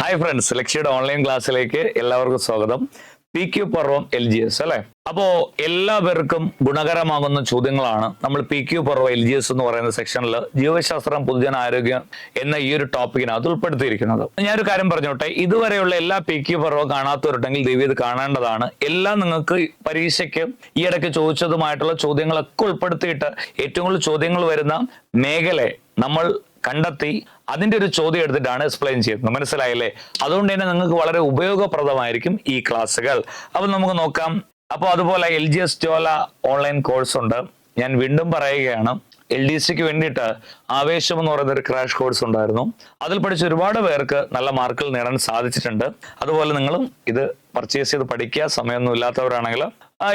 Hi friends ലക്ഷ്യയുടെ online ക്ലാസ്സിലേക്ക് എല്ലാവർക്കും സ്വാഗതം. പി ക്യു പർവം എൽ ജി എസ് അല്ലെ? അപ്പോ എല്ലാവർക്കും ഗുണകരമാകുന്ന ചോദ്യങ്ങളാണ്. നമ്മൾ പി ക്യു പർവം എൽ ജി എസ് എന്ന് പറയുന്ന സെക്ഷനിൽ ജീവശാസ്ത്രം പൊതുജന ആരോഗ്യം എന്ന ഈ ഒരു ടോപ്പിക്കിനകത്ത് ഉൾപ്പെടുത്തിയിരിക്കുന്നത്. ഞാനൊരു കാര്യം പറഞ്ഞോട്ടെ ഇതുവരെയുള്ള എല്ലാ പി ക്യു പർവം കാണാത്തവരുണ്ടെങ്കിൽ ദൈവം ഇത് കാണേണ്ടതാണ്. എല്ലാം നിങ്ങൾക്ക് പരീക്ഷയ്ക്ക് ഈ ഇടയ്ക്ക് ചോദിച്ചതുമായിട്ടുള്ള ചോദ്യങ്ങളൊക്കെ ഉൾപ്പെടുത്തിയിട്ട് ഏറ്റവും കൂടുതൽ ചോദ്യങ്ങൾ വരുന്ന മേഖല നമ്മൾ കണ്ടെത്തി അതിന്റെ ഒരു ചോദ്യം എടുത്തിട്ടാണ് എക്സ്പ്ലെയിൻ ചെയ്യുന്നത് മനസ്സിലായല്ലേ? അതുകൊണ്ട് തന്നെ നിങ്ങൾക്ക് വളരെ ഉപയോഗപ്രദമായിരിക്കും ഈ ക്ലാസ്സുകൾ. അപ്പൊ നമുക്ക് നോക്കാം. അപ്പോൾ അതുപോലെ എൽ ജി എസ് ജോല ഓൺലൈൻ കോഴ്സ് ഉണ്ട്. ഞാൻ വീണ്ടും പറയുകയാണ്. എൽ ഡി സിക്ക് വേണ്ടിയിട്ട് ആവേശം എന്ന് പറയുന്ന ഒരു ക്രാഷ് കോഴ്സ് ഉണ്ടായിരുന്നു. അതിൽ പഠിച്ച ഒരുപാട് പേർക്ക് നല്ല മാർക്കുകൾ നേടാൻ സാധിച്ചിട്ടുണ്ട്. അതുപോലെ നിങ്ങളും ഇത് പർച്ചേസ് ചെയ്ത് പഠിക്കുക സമയമൊന്നും ഇല്ലാത്തവരാണെങ്കിൽ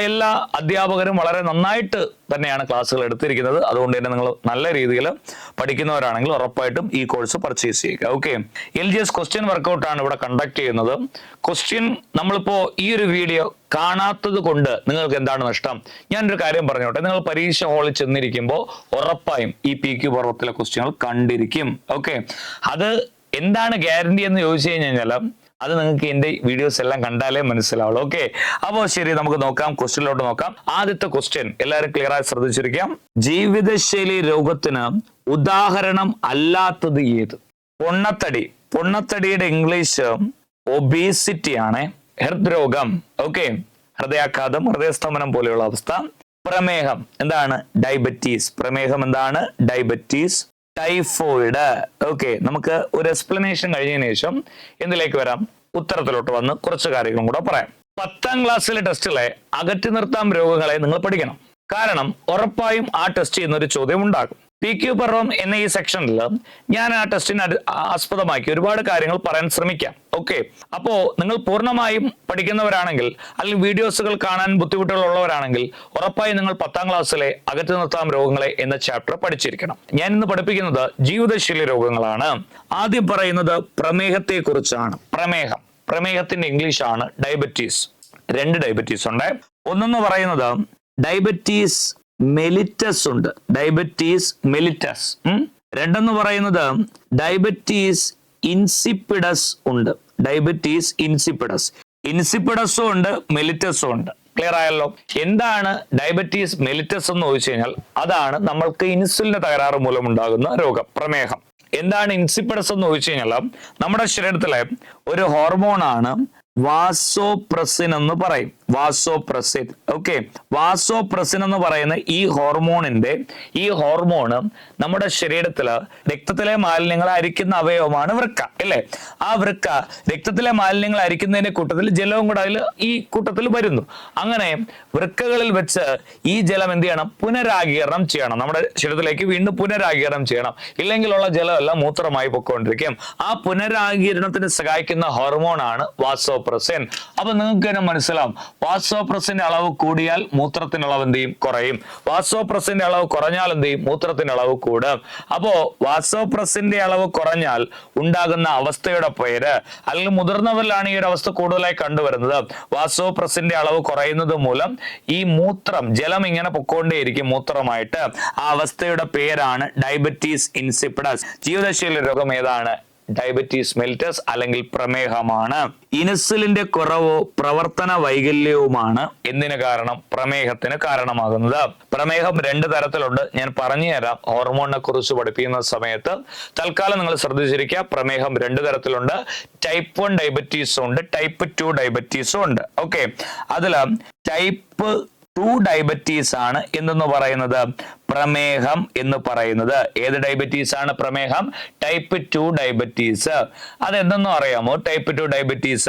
എല്ലാ അധ്യാപകരും വളരെ നന്നായിട്ട് തന്നെയാണ് ക്ലാസ്സുകൾ എടുത്തിരിക്കുന്നത്. അതുകൊണ്ട് തന്നെ നിങ്ങൾ നല്ല രീതിയിൽ പഠിക്കുന്നവരാണെങ്കിൽ ഉറപ്പായിട്ടും ഈ കോഴ്സ് പർച്ചേസ് ചെയ്യുക. Okay L G S question വർക്കൗട്ടാണ് ഇവിടെ കണ്ടക്ട് ചെയ്യുന്നത്. ക്വസ്റ്റ്യൻ നമ്മളിപ്പോ ഈ ഒരു വീഡിയോ കാണാത്തത് കൊണ്ട് നിങ്ങൾക്ക് എന്താണ് നഷ്ടം? ഞാനൊരു കാര്യം പറഞ്ഞോട്ടെ. നിങ്ങൾ പരീക്ഷ ഹാളിൽ ചെന്നിരിക്കുമ്പോൾ ഉറപ്പായും ഈ പി ക്യു പർവത്തിലെ ക്വസ്റ്റ്യനുകൾ കണ്ടിരിക്കും. ഓക്കെ അത് എന്താണ് ഗ്യാരണ്ടി എന്ന് ചോദിച്ചു കഴിഞ്ഞാൽ അത് നിങ്ങൾക്ക് എന്റെ വീഡിയോസ് എല്ലാം കണ്ടാലേ മനസ്സിലാവുള്ളൂ. ഓക്കെ അപ്പോൾ ശരി നമുക്ക് നോക്കാം. ക്വസ്റ്റ്യനിലോട്ട് നോക്കാം. ആദ്യത്തെ ക്വസ്റ്റ്യൻ എല്ലാവരും ക്ലിയർ ആയി ശ്രദ്ധിച്ചിരിക്കാം. ജീവിതശൈലി രോഗത്തിന് ഉദാഹരണം അല്ലാത്തത് ഏത്? പൊണ്ണത്തടി. പൊണ്ണത്തടിയുടെ ഇംഗ്ലീഷ് ഒബീസിറ്റി ആണ്. ഹൃദ്രോഗം. ഓക്കെ ഹൃദയാഘാതം ഹൃദയസ്തംഭനം പോലെയുള്ള അവസ്ഥ. പ്രമേഹം. എന്താണ്? ഡയബറ്റീസ് പ്രമേഹം എന്താണ്? ഡയബറ്റീസ് ടൈഫോയിഡ് ഓക്കെ നമുക്ക് ഒരു എക്സ്പ്ലനേഷൻ കഴിഞ്ഞതിന് ശേഷം എന്തിലേക്ക് വരാം? ഉത്തരത്തിലോട്ട് വന്ന് കുറച്ച് കാര്യങ്ങളും കൂടെ പറയാം. പത്താം ക്ലാസ്സിലെ ടെസ്റ്റിലെ അകറ്റി നിർത്താം രോഗങ്ങളെ നിങ്ങൾ പഠിക്കണം. കാരണം ഉറപ്പായും ആ ടെസ്റ്റ് ചെയ്യുന്ന ഒരു ചോദ്യം ഉണ്ടാകും. പി ക്യു പർവം എന്ന ഈ സെക്ഷനിൽ ഞാൻ ആ ടെസ്റ്റിനെ ആസ്പദമാക്കി ഒരുപാട് കാര്യങ്ങൾ പറയാൻ ശ്രമിക്കാം. ഓക്കെ അപ്പോൾ നിങ്ങൾ പൂർണമായും പഠിക്കുന്നവരാണെങ്കിൽ അല്ലെങ്കിൽ വീഡിയോസുകൾ കാണാൻ ബുദ്ധിമുട്ടുകൾ ഉള്ളവരാണെങ്കിൽ ഉറപ്പായും നിങ്ങൾ പത്താം ക്ലാസ്സിലെ അകറ്റി നിർത്താം രോഗങ്ങളെ എന്ന ചാപ്റ്റർ പഠിച്ചിരിക്കണം. ഞാൻ ഇന്ന് പഠിപ്പിക്കുന്നത് ജീവിതശൈലി രോഗങ്ങളാണ്. ആദ്യം പറയുന്നത് പ്രമേഹത്തെക്കുറിച്ചാണ്. പ്രമേഹം. പ്രമേഹത്തിന്റെ ഇംഗ്ലീഷ് ആണ് ഡയബറ്റീസ് രണ്ട് ഡയബറ്റീസ് ഉണ്ട്. ഒന്നെന്ന് പറയുന്നത് ഡയബറ്റീസ് മെലിറ്റസ് ഉണ്ട്. Diabetes mellitus. രണ്ടെന്ന് പറയുന്നത് ഡയബറ്റീസ് ഇൻസിപ്പിഡസ് ഉണ്ട്. ഡയബറ്റീസ് ഇൻസിപ്പിഡസ് ഇൻസിപ്പിഡസും ഉണ്ട് മെലിറ്റസും ഉണ്ട്. ക്ലിയർ ആയല്ലോ? എന്താണ് ഡയബറ്റീസ് മെലിറ്റസ് എന്ന് ചോദിച്ചു കഴിഞ്ഞാൽ അതാണ് നമ്മൾക്ക് ഇൻസുലിന്റെ തകരാറ് മൂലം ഉണ്ടാകുന്ന രോഗം പ്രമേഹം. എന്താണ് ഇൻസിപ്പിഡസ് എന്ന് ചോദിച്ചു കഴിഞ്ഞാൽ നമ്മുടെ ശരീരത്തിലെ ഒരു ഹോർമോണാണ് വാസോപ്രസിൻ എന്ന് പറയും. വാസോപ്രസിൻ ഓക്കെ വാസോപ്രസിൻ എന്ന് പറയുന്ന ഈ ഹോർമോണിന്റെ ഈ ഹോർമോണ് നമ്മുടെ ശരീരത്തിൽ രക്തത്തിലെ മാലിന്യങ്ങൾ അരിക്കുന്ന അവയവമാണ് വൃക്ക അല്ലേ? ആ വൃക്ക രക്തത്തിലെ മാലിന്യങ്ങൾ അരിക്കുന്നതിന്റെ കൂട്ടത്തിൽ ജലവും കൂടെ അതിൽ ഈ കൂട്ടത്തിൽ വരുന്നു. അങ്ങനെ വൃക്കകളിൽ വെച്ച് ഈ ജലം എന്ത് ചെയ്യണം? പുനരാഗീരണം ചെയ്യണം. നമ്മുടെ ശരീരത്തിലേക്ക് വീണ്ടും പുനരാഗീരണം ചെയ്യണം. ഇല്ലെങ്കിലുള്ള ജലമെല്ലാം മൂത്രമായി പൊക്കോണ്ടിരിക്കും ആ പുനരാഗീരണത്തിന് സഹായിക്കുന്ന ഹോർമോണാണ് വാസോപ്രസിൻ അപ്പൊ നിങ്ങൾക്ക് തന്നെ മനസ്സിലാവും. വാസോപ്രസിന്റെ അളവ് കൂടിയാൽ മൂത്രത്തിന്റെ അളവ് എന്ത് ചെയ്യും? കുറയും. വാസോപ്രസിന്റെ അളവ് കുറഞ്ഞാൽ എന്ത് ചെയ്യും? മൂത്രത്തിന്റെ അളവ് കൂടും. അപ്പോ വാസോപ്രസിന്റെ അളവ് കുറഞ്ഞാൽ ഉണ്ടാകുന്ന അവസ്ഥയുടെ പേര് അല്ലെങ്കിൽ മുതിർന്നവരിലാണ് ഈ ഒരു അവസ്ഥ കൂടുതലായി കണ്ടുവരുന്നത്. വാസോപ്രസിന്റെ അളവ് കുറയുന്നത് മൂലം ഈ മൂത്രം ജലം ഇങ്ങനെ പൊക്കോണ്ടേയിരിക്കും മൂത്രമായിട്ട്. ആ അവസ്ഥയുടെ പേരാണ് ഡയബറ്റീസ് ഇൻസിപ്പിഡസ് ജീവിതശൈലി രോഗം ഏതാണ്? ഡയബറ്റീസ് മെൽറ്റസ് അല്ലെങ്കിൽ പ്രമേഹമാണ്. ഇൻസുലിന്റെ കുറവോ പ്രവർത്തന വൈകല്യവുമാണ് എന്തിന് കാരണം? പ്രമേഹത്തിന് കാരണമാകുന്നത്. പ്രമേഹം രണ്ട് തരത്തിലുണ്ട്. ഞാൻ പറഞ്ഞു തരാം. ഹോർമോണിനെ കുറിച്ച് പഠിപ്പിക്കുന്ന സമയത്ത് തൽക്കാലം നിങ്ങൾ ശ്രദ്ധിച്ചിരിക്കുക. പ്രമേഹം രണ്ട് തരത്തിലുണ്ട്. ടൈപ്പ് വൺ ഡയബറ്റീസും ഉണ്ട്. ടൈപ്പ് ടു ഡയബറ്റീസും ഉണ്ട്. ഓക്കെ അതിൽ ടൈപ്പ് ടു ഡയബറ്റീസ് ആണ് എന്തെന്ന് പറയുന്നത്? പ്രമേഹം എന്ന് പറയുന്നത്. ഏത് ഡയബറ്റീസ് ആണ് പ്രമേഹം? ടൈപ്പ് ടു ഡയബറ്റീസ് അതെന്തെന്ന് അറിയാമോ? ടൈപ്പ് ടു ഡയബറ്റീസ്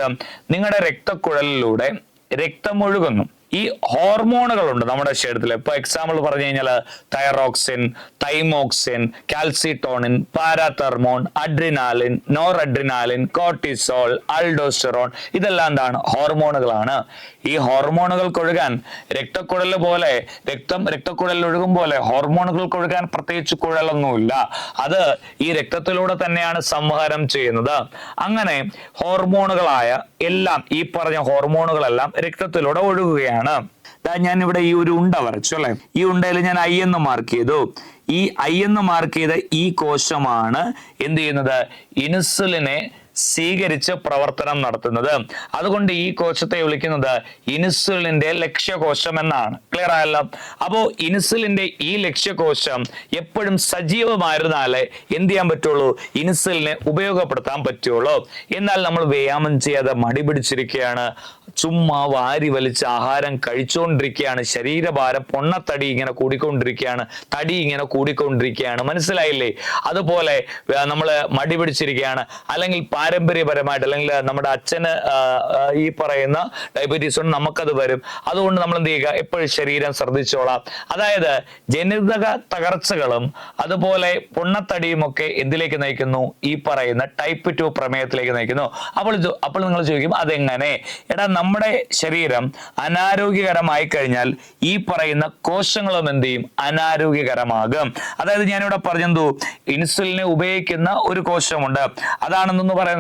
നിങ്ങളുടെ രക്തക്കുഴലിലൂടെ രക്തം ഒഴുകുന്നു. ഈ ഹോർമോണുകളുണ്ട് നമ്മുടെ ശരീരത്തിൽ ഇപ്പൊ എക്സാമ്പിൾ പറഞ്ഞു കഴിഞ്ഞാൽ thyroxine thymoxin calcitonin parathormone adrenaline nor adrenaline cortisol aldosterone ഇതെല്ലാം എന്താണ്? ഹോർമോണുകളാണ്. ഈ ഹോർമോണുകൾ കൊഴുകാൻ രക്തക്കുഴൽ പോലെ രക്തം രക്തക്കുഴലിൽ ഒഴുകും പോലെ ഹോർമോണുകൾ ഒഴുകാൻ പ്രത്യേകിച്ച് കുഴലൊന്നുമില്ല. അത് ഈ രക്തത്തിലൂടെ തന്നെയാണ് സംഹാരം ചെയ്യുന്നത്. അങ്ങനെ ഹോർമോണുകളായ എല്ലാം ഈ പറഞ്ഞ ഹോർമോണുകളെല്ലാം രക്തത്തിലൂടെ ഒഴുകുകയാണ്. ഞാൻ ഇവിടെ ഈ ഒരു ഉണ്ട വരച്ചു അല്ലെ? ഈ ഉണ്ടയിൽ ഞാൻ ഐ എന്ന് മാർക്ക് ചെയ്തു. ഈ ഐ എന്ന് മാർക്ക് ചെയ്ത ഈ കോശമാണ് എന്ത് ചെയ്യുന്നത്? ഇൻസുലിനെ സ്വീകരിച്ച് പ്രവർത്തനം നടത്തുന്നത്. അതുകൊണ്ട് ഈ കോശത്തെ വിളിക്കുന്നത് ഇൻസുലിന്റെ ലക്ഷ്യകോശം എന്നാണ് ക്ലിയർ ആയല്ലോ? അപ്പോൾ ഇൻസുലിന്റെ ഈ ലക്ഷ്യകോശം എപ്പോഴും സജീവമായിരുന്നാലേ എന്ത് ചെയ്യാൻ പറ്റുള്ളൂ? ഇൻസുലിനെ ഉപയോഗപ്പെടുത്താൻ പറ്റുള്ളൂ. എന്നാൽ നമ്മൾ വ്യായാമം ചെയ്യാതെ മടി പിടിച്ചിരിക്കുകയാണ്. ചുമ്മാ വാരി വലിച്ച് ആഹാരം കഴിച്ചുകൊണ്ടിരിക്കുകയാണ്. ശരീരഭാരം പൊണ്ണത്തടി ഇങ്ങനെ കൂടിക്കൊണ്ടിരിക്കുകയാണ്. തടി ഇങ്ങനെ കൂടിക്കൊണ്ടിരിക്കുകയാണ്. മനസ്സിലായില്ലേ? അതുപോലെ നമ്മൾ മടി പിടിച്ചിരിക്കുകയാണ്. അല്ലെങ്കിൽ പാരമ്പര്യപരമായിട്ട് അല്ലെങ്കിൽ നമ്മുടെ അച്ഛന് ഈ പറയുന്ന ഡയബറ്റീസ് കൊണ്ട് നമുക്കത് വരും. അതുകൊണ്ട് നമ്മൾ എന്ത് ചെയ്യുക? എപ്പോഴും ശരീരം ശ്രദ്ധിച്ചോളാം. അതായത് ജനിതക തകർച്ചകളും അതുപോലെ പൊണ്ണത്തടിയും ഒക്കെ എന്തിലേക്ക് നയിക്കുന്നു? ഈ പറയുന്ന ടൈപ്പ് ടു പ്രമേയത്തിലേക്ക് നയിക്കുന്നു. അപ്പോൾ അപ്പോൾ നിങ്ങൾ ചോദിക്കും അതെങ്ങനെ? എടാ നമ്മുടെ ശരീരം അനാരോഗ്യകരമായി കഴിഞ്ഞാൽ ഈ പറയുന്ന കോശങ്ങളും എന്ത് ചെയ്യും? അനാരോഗ്യകരമാകും. അതായത് ഞാനിവിടെ പറഞ്ഞെന്തു? ഇൻസുലിനെ ഉപയോഗിക്കുന്ന ഒരു കോശമുണ്ട്. അതാണെന്നു പറയുന്നത്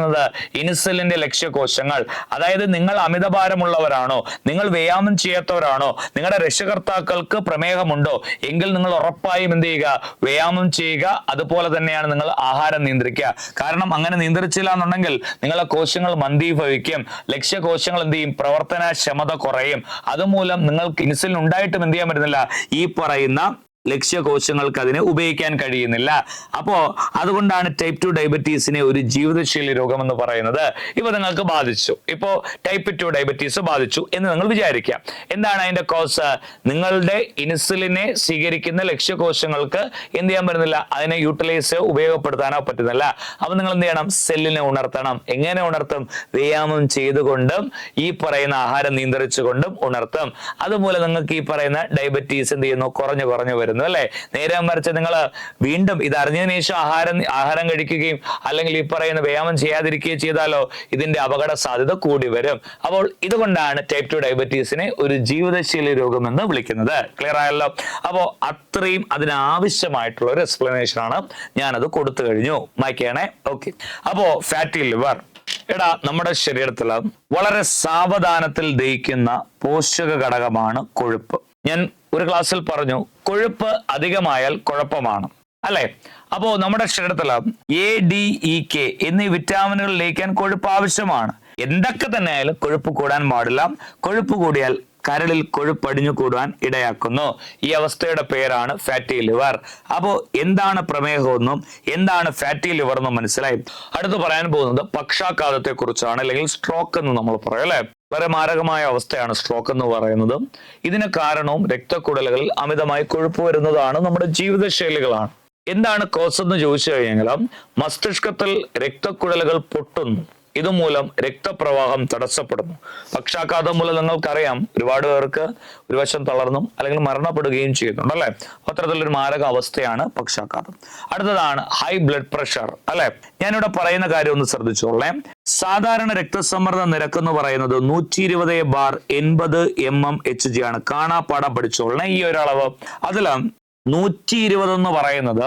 ഇൻസുലിന്റെ ലക്ഷ്യകോശങ്ങൾ. അതായത് നിങ്ങൾ അമിതഭാരമുള്ളവരാണോ നിങ്ങൾ വ്യായാമം ചെയ്യാത്തവരാണോ നിങ്ങളുടെ രക്ഷകർത്താക്കൾക്ക് പ്രമേഹമുണ്ടോ എങ്കിൽ നിങ്ങൾ ഉറപ്പായും എന്ത് ചെയ്യുക വ്യായാമം ചെയ്യുക അതുപോലെ തന്നെയാണ് നിങ്ങൾ ആഹാരം നിയന്ത്രിക്കുക. കാരണം അങ്ങനെ നിയന്ത്രിച്ചില്ല എന്നുണ്ടെങ്കിൽ നിങ്ങളെ കോശങ്ങൾ മന്ദീഭവിക്കും. ലക്ഷ്യകോശങ്ങൾ എന്ത് ചെയ്യും? പ്രവർത്തനക്ഷമത കുറയും. അതുമൂലം നിങ്ങൾക്ക് ഇൻസുലിൻ ഉണ്ടായിട്ടും എന്ത് ചെയ്യാൻ പറ്റുന്നില്ല? ഈ പറയുന്ന ലക്ഷ്യകോശങ്ങൾക്ക് അതിനെ ഉപയോഗിക്കാൻ കഴിയുന്നില്ല. അപ്പോ അതുകൊണ്ടാണ് ടൈപ്പ് ടു ഡയബറ്റീസിനെ ഒരു ജീവിതശൈലി രോഗം എന്ന് പറയുന്നത്. ഇപ്പൊ നിങ്ങൾക്ക് ബാധിച്ചു. ഇപ്പോ ടൈപ്പ് ടു ഡയബറ്റീസ് ബാധിച്ചു എന്ന് നിങ്ങൾ വിചാരിക്കാം. എന്താണ് അതിന്റെ കോസ് നിങ്ങളുടെ ഇൻസുലിനെ സ്വീകരിക്കുന്ന ലക്ഷ്യകോശങ്ങൾക്ക് എന്ത് ചെയ്യാൻ പറ്റുന്നില്ല? അതിനെ യൂട്ടിലൈസ് ഉപയോഗപ്പെടുത്താനോ പറ്റുന്നില്ല. അപ്പൊ നിങ്ങൾ എന്ത് ചെയ്യണം? സെല്ലിനെ ഉണർത്തണം. എങ്ങനെ ഉണർത്തും? വ്യായാമം ചെയ്തുകൊണ്ടും ഈ പറയുന്ന ആഹാരം നിയന്ത്രിച്ചുകൊണ്ടും ഉണർത്തും. അതുമൂലം നിങ്ങൾക്ക് ഈ പറയുന്ന ഡയബറ്റീസ് എന്ത് ചെയ്യുന്നു? കുറഞ്ഞു കുറഞ്ഞു വരുന്നു. അല്ലെ? നേരെ മറിച്ച് നിങ്ങൾ വീണ്ടും ഇത് അറിഞ്ഞതിന് ശേഷം ആഹാരം ആഹാരം കഴിക്കുകയും അല്ലെങ്കിൽ ഈ പറയുന്ന വ്യായാമം ചെയ്യാതിരിക്കുകയും ചെയ്താലോ ഇതിന്റെ അപകട സാധ്യത കൂടി വരും. അപ്പോൾ ഇതുകൊണ്ടാണ് ടൈപ്പ് ടു ഡയബറ്റീസിനെ ഒരു ജീവിതശൈലി രോഗം എന്ന് വിളിക്കുന്നത്. ക്ലിയർ ആയല്ലോ? അപ്പോ അത്രയും അതിനാവശ്യമായിട്ടുള്ള ഒരു എക്സ്പ്ലനേഷൻ ആണ് ഞാനത് കൊടുത്തു കഴിഞ്ഞു. മായ്ക്കണേ ഓക്കെ അപ്പോ ഫാറ്റി ലിവർ എടാ നമ്മുടെ ശരീരത്തിൽ വളരെ സാവധാനത്തിൽ ദഹിക്കുന്ന പോഷക ഘടകമാണ് കൊഴുപ്പ്. ഞാൻ ഒരു ക്ലാസ്സിൽ പറഞ്ഞു കൊഴുപ്പ് അധികമായാൽ കുഴപ്പമാണ്. അല്ലെ? അപ്പോ നമ്മുടെ ശരീരത്തിൽ എ ഡി ഇ കെ എന്നീ വിറ്റാമിനുകൾ ലയിക്കാൻ കൊഴുപ്പ് ആവശ്യമാണ്. എന്തൊക്കെ തന്നെ ആയാലും കൊഴുപ്പ് കൂടാൻ പാടില്ല. കൊഴുപ്പ് കൂടിയാൽ കരളിൽ കൊഴുപ്പ് അടിഞ്ഞു കൂടുവാൻ ഇടയാക്കുന്നു. ഈ അവസ്ഥയുടെ പേരാണ് ഫാറ്റി ലിവർ അപ്പോൾ എന്താണ് പ്രമേഹമെന്നും എന്താണ് ഫാറ്റി ലിവർ എന്നും മനസ്സിലായി. അടുത്ത് പറയാൻ പോകുന്നത് പക്ഷാഘാതത്തെ കുറിച്ചാണ് അല്ലെങ്കിൽ സ്ട്രോക്ക് എന്ന് നമ്മൾ പറയും അല്ലെ? വളരെ മാരകമായ അവസ്ഥയാണ് സ്ട്രോക്ക് എന്ന് പറയുന്നത്. ഇതിന് കാരണവും രക്തക്കുടലുകളിൽ അമിതമായി കൊഴുപ്പ് വരുന്നതാണ് നമ്മുടെ ജീവിതശൈലികളാണ്. എന്താണ് കോസ് എന്ന് ചോദിച്ചു കഴിഞ്ഞാൽ മസ്തിഷ്കത്തിൽ രക്തക്കുഴലുകൾ പൊട്ടുന്നു. ഇതുമൂലം രക്തപ്രവാഹം തടസ്സപ്പെടുന്നു. പക്ഷാഘാതം മൂലം നിങ്ങൾക്കറിയാം ഒരുപാട് പേർക്ക് ഒരു വശം തളർന്നും അല്ലെങ്കിൽ മരണപ്പെടുകയും ചെയ്യുന്നുണ്ട് അല്ലെ? അത്തരത്തിലൊരു മാരക അവസ്ഥയാണ് പക്ഷാഘാതം. അടുത്തതാണ് ഹൈ ബ്ലഡ് പ്രഷർ അല്ലെ? ഞാനിവിടെ പറയുന്ന കാര്യം ഒന്ന് ശ്രദ്ധിച്ചോളേ സാധാരണ രക്തസമ്മർദ്ദ നിരക്ക് എന്ന് പറയുന്നത് നൂറ്റി ഇരുപത് ബാർ എൺപത് എം എം എച്ച് ജി ആണ്. കാണാപ്പാടം പഠിച്ചോളണേ ഈ ഒരളവ്. അതിൽ നൂറ്റി ഇരുപത് എന്ന് പറയുന്നത്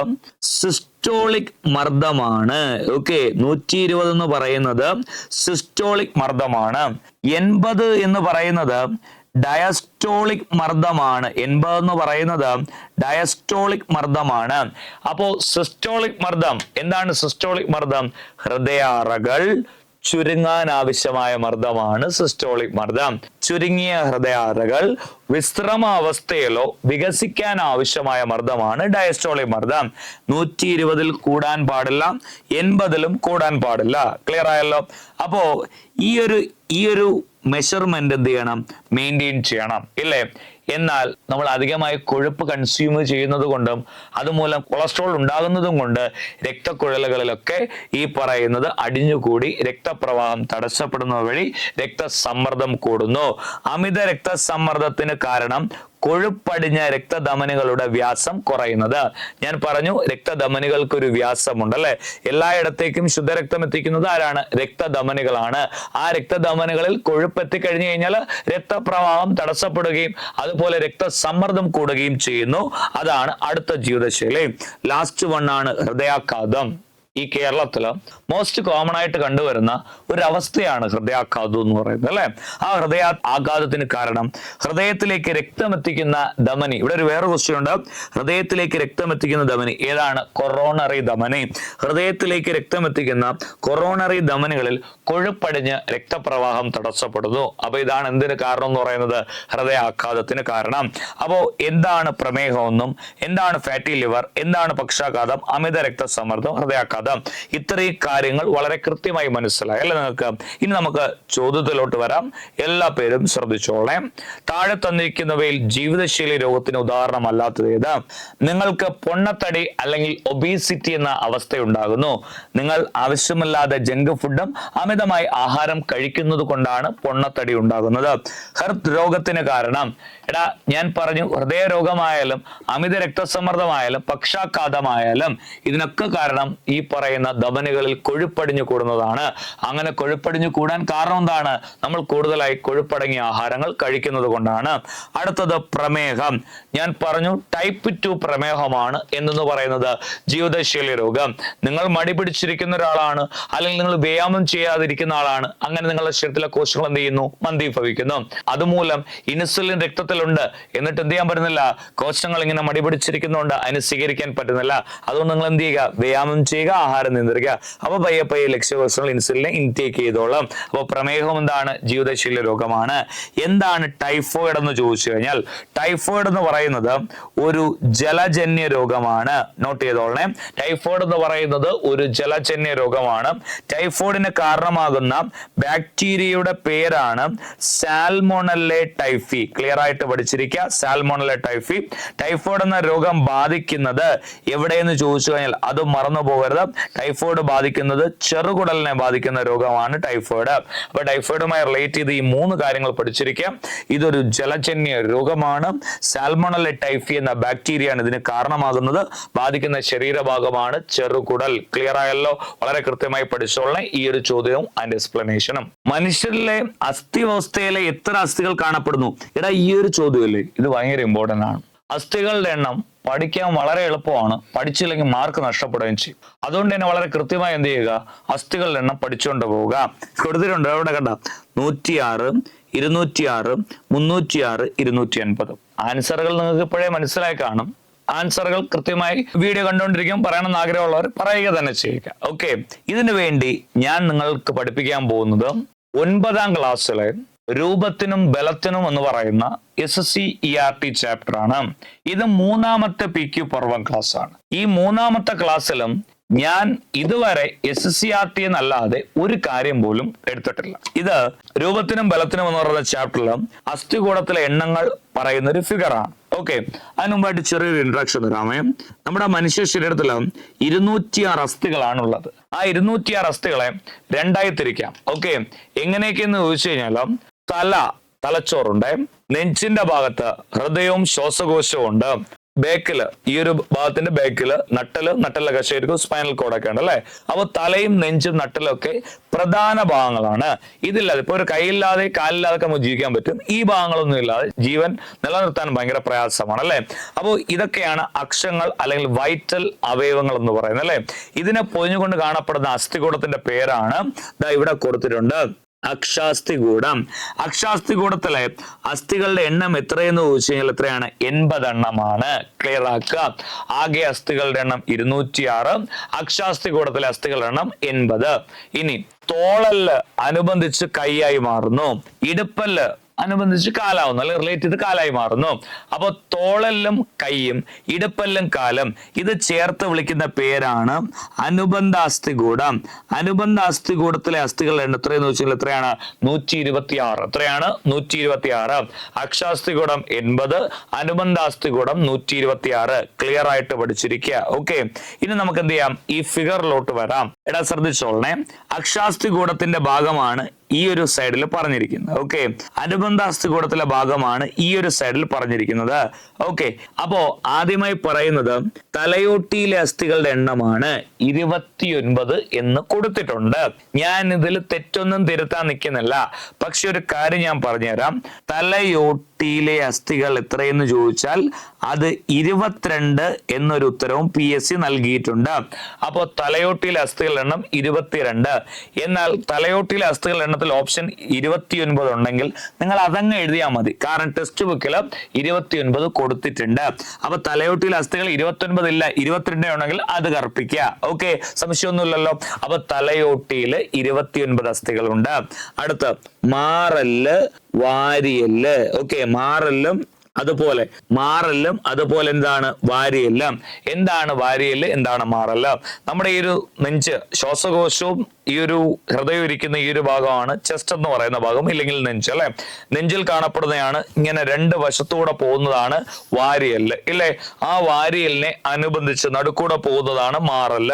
സിസ്റ്റോളിക് മർദ്ദമാണ്. ഓക്കെ നൂറ്റി ഇരുപത് എന്ന് പറയുന്നത് സിസ്റ്റോളിക് മർദ്ദമാണ്. എൺപത് എന്ന് പറയുന്നത് ഡയസ്റ്റോളിക് മർദ്ദമാണ്. എൺപത് എന്ന് പറയുന്നത് ഡയസ്റ്റോളിക് മർദ്ദമാണ്. അപ്പോ സിസ്റ്റോളിക് മർദ്ദം എന്താണ് സിസ്റ്റോളിക് മർദ്ദം? ഹൃദയാറകൾ ചുരുങ്ങാൻ ആവശ്യമായ മർദ്ദമാണ് സിസ്റ്റോളിക് മർദ്ദം. ചുരുങ്ങിയ ഹൃദയാറകൾ വിശ്രമാവസ്ഥയിലോ വികസിക്കാൻ ആവശ്യമായ മർദ്ദമാണ് ഡയസ്റ്റോളിക് മർദ്ദം. നൂറ്റി ഇരുപതിൽ കൂടാൻ പാടില്ല എൺപതിലും കൂടാൻ പാടില്ല. ക്ലിയർ ആയല്ലോ? അപ്പോ ഈ ഒരു ഈ ഒരു മെഷർമെന്റ് എന്ത് ചെയ്യണം? മെയിന്റെയിൻ ചെയ്യണം. ഇല്ലേ? എന്നാൽ നമ്മൾ അധികമായി കൊഴുപ്പ് കൺസ്യൂം ചെയ്യുന്നത് കൊണ്ടും അതുമൂലം കൊളസ്ട്രോൾ ഉണ്ടാകുന്നതും കൊണ്ട് രക്തക്കുഴലുകളിലൊക്കെ ഈ പറയുന്നത് അടിഞ്ഞുകൂടി രക്തപ്രവാഹം തടസ്സപ്പെടുന്നത് വഴി രക്തസമ്മർദ്ദം കൂടുന്നു. അമിത രക്തസമ്മർദ്ദത്തിന് കാരണം കൊഴുപ്പടിഞ്ഞ രക്തധമനികളുടെ വ്യാസം കുറയുന്നത്. ഞാൻ പറഞ്ഞു രക്തധമനികൾക്ക് ഒരു വ്യാസമുണ്ട് അല്ലെ എല്ലായിടത്തേക്കും ശുദ്ധരക്തം എത്തിക്കുന്നത് ആരാണ്? രക്തധമനികളാണ്. ആ രക്തധമനികളിൽ കൊഴുപ്പ് എത്തിക്കഴിഞ്ഞു കഴിഞ്ഞാൽ രക്തപ്രവാഹം തടസ്സപ്പെടുകയും അതുപോലെ രക്തസമ്മർദ്ദം കൂടുകയും ചെയ്യുന്നു. അതാണ് അടുത്ത ജീവിതശൈലി. ലാസ്റ്റ് വൺ ആണ് ഹൃദയാഘാതം. ഈ കേരളത്തിൽ മോസ്റ്റ് കോമൺ ആയിട്ട് കണ്ടുവരുന്ന ഒരു അവസ്ഥയാണ് ഹൃദയാഘാതം എന്ന് പറയുന്നത് അല്ലെ? ആ ഹൃദയ ആഘാതത്തിന് കാരണം ഹൃദയത്തിലേക്ക് രക്തം എത്തിക്കുന്ന ധമനി ഇവിടെ ഒരു വേറെ ക്വസ്റ്റ്യൻ ഉണ്ട്. ഹൃദയത്തിലേക്ക് രക്തം എത്തിക്കുന്ന ധമനി ഏതാണ്? കൊറോണറി ധമനി. ഹൃദയത്തിലേക്ക് രക്തം എത്തിക്കുന്ന കൊറോണറി ധമനികളിൽ കൊഴുപ്പടിഞ്ഞ് രക്തപ്രവാഹം തടസ്സപ്പെടുന്നു. അപ്പൊ ഇതാണ് എന്തിന് കാരണം എന്ന് പറയുന്നത്? ഹൃദയാഘാതത്തിന് കാരണം. അപ്പോ എന്താണ് പ്രമേഹമെന്നും എന്താണ് ഫാറ്റി ലിവർ എന്താണ് പക്ഷാഘാതം അമിത രക്തസമ്മർദ്ദം ഹൃദയാഘാതം ഇത്രയും കാര്യങ്ങൾ വളരെ കൃത്യമായി മനസ്സിലായി. അല്ലെ നിങ്ങൾക്ക്? ഇനി നമുക്ക് ചോദ്യത്തിലോട്ട് വരാം. എല്ലാ പേരും ശ്രദ്ധിച്ചോളേ താഴെ തന്നിരിക്കുന്നവയിൽ ജീവിതശൈലി രോഗത്തിന് ഉദാഹരണമല്ലാത്തത് ഏത്? നിങ്ങൾക്ക് പൊണ്ണത്തടി അല്ലെങ്കിൽ ഒബീസിറ്റി എന്ന അവസ്ഥയുണ്ടാകുന്നു. നിങ്ങൾ ആവശ്യമില്ലാതെ ജങ്ക് ഫുഡും അമിതമായി ആഹാരം കഴിക്കുന്നത് കൊണ്ടാണ് പൊണ്ണത്തടി ഉണ്ടാകുന്നത്. ഹൃദ് രോഗത്തിന് കാരണം. എടാ ഞാൻ പറഞ്ഞു ഹൃദയ രോഗമായാലും അമിത രക്തസമ്മർദ്ദമായാലും പക്ഷാഘാതമായാലും ഇതിനൊക്കെ കാരണം ഈ പറയുന്ന ദമനുകളിൽ കൊഴുപ്പടിഞ്ഞു കൂടുന്നതാണ്. അങ്ങനെ കൊഴുപ്പടിഞ്ഞു കൂടാൻ കാരണം എന്താണ്? നമ്മൾ കൂടുതലായി കൊഴുപ്പടങ്ങിയ ആഹാരങ്ങൾ കഴിക്കുന്നത് കൊണ്ടാണ്. അടുത്തത് പ്രമേഹം. ഞാൻ പറഞ്ഞു ടൈപ്പ് ടു പ്രമേഹമാണ് എന്നു പറയുന്നത് ജീവിതശൈലി രോഗം. നിങ്ങൾ മടി പിടിച്ചിരിക്കുന്ന ഒരാളാണ് അല്ലെങ്കിൽ നിങ്ങൾ വ്യായാമം ചെയ്യാതിരിക്കുന്ന ആളാണ് അങ്ങനെ നിങ്ങളുടെ ശരീരത്തിലെ കോശങ്ങൾ എന്ത് ചെയ്യുന്നു? മന്ദീഭവിക്കുന്നു. അതുമൂലം ഇൻസുലിൻ രക്തത്തിലുണ്ട്. എന്നിട്ട് എന്ത് ചെയ്യാൻ പറ്റുന്നില്ല? കോശങ്ങൾ ഇങ്ങനെ മടി പിടിച്ചിരിക്കുന്നുണ്ട്. അതിന് സ്വീകരിക്കാൻ പറ്റുന്നില്ല. അതുകൊണ്ട് നിങ്ങൾ എന്ത് ചെയ്യുക? വ്യായാമം ചെയ്യുക. ആഹാരം നിയന്ത്രിക്കുക. അപ്പൊ പയ്യെ പയ്യെ ലക്ഷ്യകോശങ്ങൾ ഇൻസുലിനെ ഇൻടേക്ക് ചെയ്തോളാം. അപ്പൊ പ്രമേഹം എന്താണ്? ജീവിതശൈലി രോഗമാണ്. എന്താണ് ടൈഫോയിഡ് എന്ന് ചോദിച്ചു കഴിഞ്ഞാൽ ടൈഫോയിഡ് എന്ന് പറയുന്നത് ഒരു ജലജന്യ രോഗമാണ്. നോട്ട് ചെയ്തോളണേ. ടൈഫോയിഡ് എന്ന് പറയുന്നത് ഒരു ജലജന്യ രോഗമാണ്. ടൈഫോയിഡിന് കാരണമാകുന്ന ബാക്ടീരിയയുടെ പേരാണ് സാൽമോണല്ലെ ടൈഫി ക്ലിയർ ആയിട്ട് പഠിച്ചിരിക്കുക. സാൽമോണല്ലെ ടൈഫി ടൈഫോയിഡ് എന്ന രോഗം ബാധിക്കുന്നത് എവിടെയെന്ന് ചോദിച്ചു കഴിഞ്ഞാൽ അത് മറന്നു പോകരുത് ടൈഫോയിഡ് ബാധിക്കുന്നത് ചെറുകുടലിനെ ബാധിക്കുന്ന രോഗമാണ് ടൈഫോയിഡ്. അപ്പൊ ടൈഫോയിഡുമായി റിലേറ്റ് ചെയ്ത് ഈ മൂന്ന് കാര്യങ്ങൾ പഠിച്ചിരിക്കാം. ഇതൊരു ജലജന്യ രോഗമാണ്. സാൽമോണല്ലെ ടൈഫി എന്ന ബാക്ടീരിയയാണ് ഇതിന് കാരണമാകുന്നത്. ബാധിക്കുന്ന ശരീരഭാഗമാണ് ചെറുകുടൽ. ക്ലിയർ ആയല്ലോ? വളരെ കൃത്യമായി പഠിച്ചോളെ ഈ ഒരു ചോദ്യവും അതിന്റെ എക്സ്പ്ലനേഷനും മനുഷ്യരിലെ അസ്ഥിവ്യവസ്ഥയിലെ എത്ര അസ്ഥികൾ കാണപ്പെടുന്നു? എടാ ഈ ഒരു ചോദ്യമല്ലേ? ഇത് ഭയങ്കര ഇമ്പോർട്ടന്റ് ആണ്. അസ്ഥികളുടെ എണ്ണം പഠിക്കാൻ വളരെ എളുപ്പമാണ്. പഠിച്ചില്ലെങ്കിൽ മാർക്ക് നഷ്ടപ്പെടുകയും ചെയ്യും. അതുകൊണ്ട് തന്നെ വളരെ കൃത്യമായി എന്ത് ചെയ്യുക? അസ്ഥികളുടെ എണ്ണം പഠിച്ചുകൊണ്ട് പോവുക. കൊടുത്തിട്ടുണ്ട് അവിടെ കണ്ട? നൂറ്റിയാറ് ഇരുന്നൂറ്റിയാറ് മുന്നൂറ്റിയാറ് ഇരുന്നൂറ്റി അൻപത് ആൻസറുകൾ നിങ്ങൾക്ക് ഇപ്പോഴേ മനസ്സിലായി കാണും. ആൻസറുകൾ കൃത്യമായി വീഡിയോ കണ്ടുകൊണ്ടിരിക്കും. പറയണമെന്ന് ആഗ്രഹമുള്ളവർ പറയുക തന്നെ ചെയ്യുക. ഓക്കെ ഇതിനു വേണ്ടി ഞാൻ നിങ്ങൾക്ക് പഠിപ്പിക്കാൻ പോകുന്നത് ഒൻപതാം ക്ലാസ്സിലെ രൂപത്തിനും ബലത്തിനും എന്ന് പറയുന്ന S S C E R T chapter ആണ്. ഇത് മൂന്നാമത്തെ പി ക്യു പർവം ക്ലാസ് ആണ്. ഈ മൂന്നാമത്തെ ക്ലാസ്സിലും ഞാൻ ഇതുവരെ S S C R T എന്നല്ലാതെ ഒരു കാര്യം പോലും എടുത്തിട്ടില്ല. ഇത് രൂപത്തിനും ബലത്തിനും എന്ന് പറയുന്ന ചാപ്റ്ററിൽ അസ്ഥികൂടത്തിലെ എണ്ണങ്ങൾ പറയുന്ന ഒരു ഫിഗർ ആണ്. ഓക്കെ അതിനു മുമ്പായിട്ട് ചെറിയൊരു ഇൻട്രാക്ഷൻ തരാമേ. നമ്മുടെ മനുഷ്യ ശരീരത്തിൽ ഇരുന്നൂറ്റിയാറ് അസ്ഥികളാണ് ഉള്ളത് ആ ഇരുന്നൂറ്റിയാറ് അസ്ഥികളെ രണ്ടായി തിരിക്കാം. ഓക്കെ എങ്ങനെയൊക്കെയെന്ന് ചോദിച്ചു കഴിഞ്ഞാൽ തല തലച്ചോറുണ്ട്. നെഞ്ചിന്റെ ഭാഗത്ത് ഹൃദയവും ശ്വാസകോശവും ഉണ്ട്. ബേക്കിൽ ഈ ഒരു ഭാഗത്തിന്റെ ബേക്കിൽ നട്ടൽ നട്ടലൊക്കെ ശരിക്കും സ്പൈനൽ കോഡൊക്കെ ഉണ്ട് അല്ലെ? അപ്പൊ തലയും നെഞ്ചും നട്ടലൊക്കെ പ്രധാന ഭാഗങ്ങളാണ്. ഇതില്ലാതെ ഇപ്പൊ ഒരു കൈയില്ലാതെ കാലില്ലാതെ നമുക്ക് ജീവിക്കാൻ പറ്റും. ഈ ഭാഗങ്ങളൊന്നും ഇല്ലാതെ ജീവൻ നിലനിർത്താൻ ഭയങ്കര പ്രയാസമാണ് അല്ലെ? അപ്പോൾ ഇതൊക്കെയാണ് അക്ഷങ്ങൾ അല്ലെങ്കിൽ വൈറ്റൽ അവയവങ്ങൾ എന്ന് പറയുന്നത് അല്ലെ? ഇതിനെ പൊതിഞ്ഞുകൊണ്ട് കാണപ്പെടുന്ന അസ്ഥികൂടത്തിന്റെ പേരാണ് ഇവിടെ കൊടുത്തിട്ടുണ്ട്. അക്ഷാസ്ഥികൂടം അക്ഷാസ്ഥികൂടത്തിലെ അസ്ഥികളുടെ എണ്ണം എത്രയെന്ന് ചോദിച്ചു കഴിഞ്ഞാൽ എത്രയാണ്? എൺപത് എണ്ണമാണ്. ക്ലിയർ ആക്കുക. ആകെ അസ്ഥികളുടെ എണ്ണം ഇരുന്നൂറ്റിയാറ്. അക്ഷാസ്ഥികൂടത്തിലെ അസ്ഥികളുടെ എണ്ണം എൺപത്. ഇനി തോളൽ അനുബന്ധിച്ച് കൈയായി മാറുന്നു. ഇടുപ്പല്ല് അനുബന്ധിച്ച് കാലാവുന്നു അല്ലെങ്കിൽ റിലേറ്റ് ചെയ്ത് കാലായി മാറുന്നു. അപ്പോൾ തോളെല്ലും കൈയും ഇടുപ്പെല്ലും കാലം ഇത് ചേർത്ത് വിളിക്കുന്ന പേരാണ് അനുബന്ധ അസ്ഥികൂടം അനുബന്ധ അസ്ഥികൂടത്തിലെ അസ്ഥികളുടെ എണ്ണം എത്രയെന്ന് വെച്ചാൽ എത്രയാണ്? നൂറ്റി ഇരുപത്തി ആറ് എത്രയാണ്? നൂറ്റി ഇരുപത്തി ആറ് അക്ഷാസ്ഥികൂടം എൺപത് അനുബന്ധ അസ്ഥികൂടം നൂറ്റി ഇരുപത്തി ആറ് ക്ലിയർ ആയിട്ട് പഠിച്ചിരിക്കുക. ഓക്കെ ഇനി നമുക്ക് എന്ത് ചെയ്യാം? ഈ ഫിഗറിലോട്ട് വരാം. എടാ ശ്രദ്ധിച്ചോളണേ. അക്ഷാസ്ഥികൂടത്തിന്റെ ഭാഗമാണ് ഈ ഒരു സൈഡിൽ പറഞ്ഞിരിക്കുന്നത്. ഓക്കെ അനുബന്ധ അസ്ഥികൂടത്തിലെ ഭാഗമാണ് ഈ ഒരു സൈഡിൽ പറഞ്ഞിരിക്കുന്നത്. ഓക്കെ അപ്പോ ആദ്യമായി പറയുന്നത് തലയോട്ടിയിലെ അസ്ഥികളുടെ എണ്ണമാണ് ഇരുപത്തിയൊൻപത് എന്ന് കൊടുത്തിട്ടുണ്ട്. ഞാൻ ഇതിൽ തെറ്റൊന്നും തിരുത്താൻ നിൽക്കുന്നില്ല. പക്ഷെ ഒരു കാര്യം ഞാൻ പറഞ്ഞുതരാം. തലയോട്ടിയിലെ അസ്ഥികൾ എത്രയെന്ന് ചോദിച്ചാൽ അത് ഇരുപത്തിരണ്ട് എന്നൊരു ഉത്തരവും പി എസ് സി നൽകിയിട്ടുണ്ട്. അപ്പോൾ തലയോട്ടിയിലെ അസ്ഥികളുടെ എണ്ണം ഇരുപത്തിരണ്ട്. എന്നാൽ തലയോട്ടിയിലെ അസ്ഥികളുടെ എണ്ണത്തിൽ ഓപ്ഷൻ ഇരുപത്തിയൊൻപത് ഉണ്ടെങ്കിൽ നിങ്ങൾ അതങ്ങ് എഴുതിയാൽ മതി. കാരണം ടെക്സ്റ്റ് ബുക്കിൽ ഇരുപത്തിയൊൻപത് കൊടുത്തിട്ടുണ്ട്. അപ്പൊ തലയോട്ടിയിലെ അസ്ഥികൾ ഇരുപത്തിയൊൻപത് ഇല്ല ഇരുപത്തിരണ്ട് ഉണ്ടെങ്കിൽ അത് കർപ്പിക്കുക ഓക്കെ സംശയമൊന്നുമില്ലല്ലോ. അപ്പൊ തലയോട്ടിയിൽ ഇരുപത്തിയൊൻപത് അസ്ഥികളുണ്ട്. അടുത്ത് മാറൽ വാരിയൽ. ഓക്കെ മാറല്ലും അതുപോലെ. മാറല്ലും അതുപോലെ എന്താണ്? വാരിയെല്ലാം. എന്താണ് വാരിയൽ എന്താണ് മാറല്ല നമ്മുടെ ഈ ഒരു നെഞ്ച് ശ്വാസകോശവും ഈ ഒരു ഹൃദയം ഇരിക്കുന്ന ഈ ഒരു ഭാഗമാണ് ചെസ്റ്റ് എന്ന് പറയുന്ന ഭാഗം ഇല്ലെങ്കിൽ നെഞ്ച് അല്ലെ? നെഞ്ചിൽ കാണപ്പെടുന്നതാണ് ഇങ്ങനെ രണ്ട് വശത്തൂടെ പോകുന്നതാണ് വാരിയൽ ഇല്ലേ? ആ വാരിയലിനെ അനുബന്ധിച്ച് നടുക്കൂടെ പോകുന്നതാണ് മാറൽ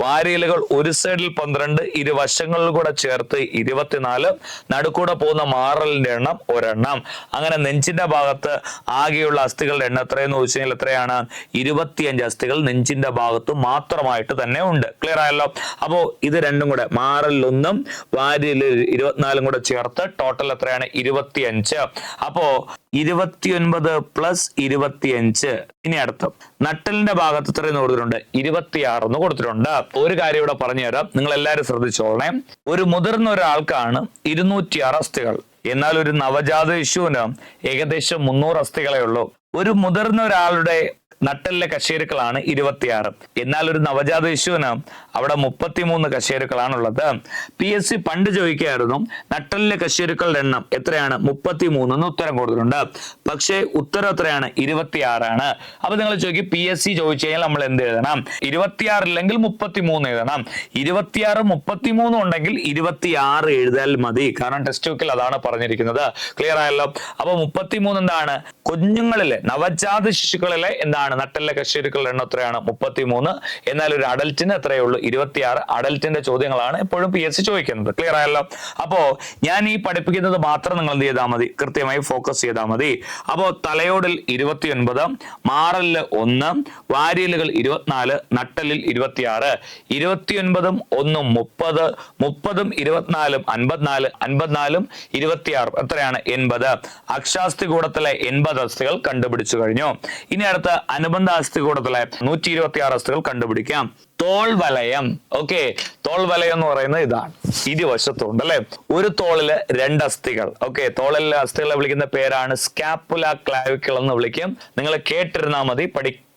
വാരിയലുകൾ ഒരു സൈഡിൽ പന്ത്രണ്ട് ഇരുവശങ്ങളിൽ കൂടെ ചേർത്ത് ഇരുപത്തിനാല് നടുക്കൂടെ പോകുന്ന മാറലിന്റെ എണ്ണം ഒരെണ്ണം. അങ്ങനെ നെഞ്ചിന്റെ ഭാഗത്ത് ആകെയുള്ള അസ്ഥികളുടെ എണ്ണം എത്രയെന്ന് ചോദിച്ചു എത്രയാണ്? ഇരുപത്തിയഞ്ച് അസ്ഥികൾ നെഞ്ചിന്റെ ഭാഗത്ത് മാത്രമായിട്ട് തന്നെ ഉണ്ട്. ക്ലിയർ ആയല്ലോ? അപ്പോ ഇത് രണ്ടും കൂടെ മാറലിലൊന്നും വാരിയിൽ ഇരുപത്തിനാലും കൂടെ ചേർത്ത് ടോട്ടൽ എത്രയാണ്? ഇരുപത്തിയഞ്ച്. അപ്പോ ഇരുപത്തിയൊൻപത് പ്ലസ് ഇരുപത്തിയഞ്ച്. ഇനി അടുത്ത. നട്ടലിന്റെ ഭാഗത്ത് ഇത്രയും കൊടുത്തിട്ടുണ്ട്? ഇരുപത്തിയാറ് എന്ന് കൊടുത്തിട്ടുണ്ട്. ഒരു കാര്യം ഇവിടെ പറഞ്ഞുതരാം. നിങ്ങൾ എല്ലാവരും ശ്രദ്ധിച്ചോളണേ. ഒരു മുതിർന്ന ഒരാൾക്കാണ് ഇരുന്നൂറ്റിയാറ് അസ്ഥികൾ. എന്നാൽ ഒരു നവജാത ശിശുവിന് ഏകദേശം മുന്നൂറ് അസ്ഥികളെ ഉള്ളൂ. ഒരു മുതിർന്ന ഒരാളുടെ നട്ടലിലെ കശേരുക്കളാണ് ഇരുപത്തിയാറ്. എന്നാൽ ഒരു നവജാത ശിശുവിന് അവിടെ മുപ്പത്തിമൂന്ന് കശേരുക്കളാണുള്ളത്. പി എസ് സി പണ്ട് ചോദിക്കുകയായിരുന്നു നട്ടലിലെ കശേരുക്കളുടെ എണ്ണം എത്രയാണ്? മുപ്പത്തിമൂന്ന് എന്ന് ഉത്തരം കൊടുത്തിട്ടുണ്ട്. പക്ഷേ ഉത്തരം എത്രയാണ്? ഇരുപത്തിയാറാണ്. അപ്പൊ നിങ്ങൾ ചോദിക്കും പി എസ് സി ചോദിച്ചു കഴിഞ്ഞാൽ നമ്മൾ എന്ത് എഴുതണം? ഇരുപത്തിയാറ് ഇല്ലെങ്കിൽ മുപ്പത്തിമൂന്ന് എഴുതണം. ഇരുപത്തിയാറ് മുപ്പത്തിമൂന്ന് ഉണ്ടെങ്കിൽ ഇരുപത്തിയാറ് എഴുതാൽ മതി. കാരണം ടെക്സ്റ്റ് ബുക്കിൽ അതാണ് പറഞ്ഞിരിക്കുന്നത്. ക്ലിയർ ആയല്ലോ? അപ്പൊ മുപ്പത്തിമൂന്ന് എന്താണ്? കുഞ്ഞുങ്ങളിലെ നവജാത ശിശുക്കളിലെ എന്താണ്? നട്ടലിലെ കശേരുക്കളുടെ എണ്ണം എത്രയാണ്? മുപ്പത്തിമൂന്ന്. എന്നാൽ ഒരു അഡൽറ്റിന് എത്രയേ ഇരുപത്തിയാറ് അഡൽറ്റിന്റെ ചോദ്യങ്ങളാണ് എപ്പോഴും പി എസ് സി ചോദിക്കുന്നത്. ക്ലിയർ ആയല്ലോ? അപ്പോ ഞാൻ ഈ പഠിപ്പിക്കുന്നത് മാത്രം നിങ്ങൾ എന്ത് ചെയ്താൽ മതി? കൃത്യമായി ഫോക്കസ് ചെയ്താൽ മതി. അപ്പോ തലയോടിൽ ഇരുപത്തിയൊൻപത് മാറലിൽ ഒന്ന് വാരിയലുകൾ ഇരുപത്തിനാല് നട്ടലിൽ ഇരുപത്തിയാറ്. ഇരുപത്തിയൊൻപതും ഒന്നും മുപ്പത് മുപ്പതും ഇരുപത്തിനാലും അൻപത്തിനാല് അൻപത്തിനാലും ഇരുപത്തിയാറും. എത്രയാണ്? എൺപത്. അക്ഷാസ്തി കൂടത്തിലെ എൺപത് അസ്ഥികൾ കണ്ടുപിടിച്ചു കഴിഞ്ഞു. ഇനി അടുത്ത അനുബന്ധ അസ്ഥി കൂടത്തിലെ നൂറ്റി ഇരുപത്തി ആറ് അസ്ഥികൾ കണ്ടുപിടിക്കാം. തോൾ വലയം ഓക്കെ തോൾ വലയം എന്ന് പറയുന്നത് ഇതാണ്. ഇരുവശത്തുണ്ട് അല്ലെ? ഒരു തോളിൽ രണ്ട് അസ്ഥികൾ. ഓക്കെ തോളിലെ അസ്ഥികളെ വിളിക്കുന്ന പേരാണ് സ്കാപ്പുല ക്ലാവിക്കൾ എന്ന് വിളിക്കും. നിങ്ങൾ കേട്ടിരുന്നാൽ മതി.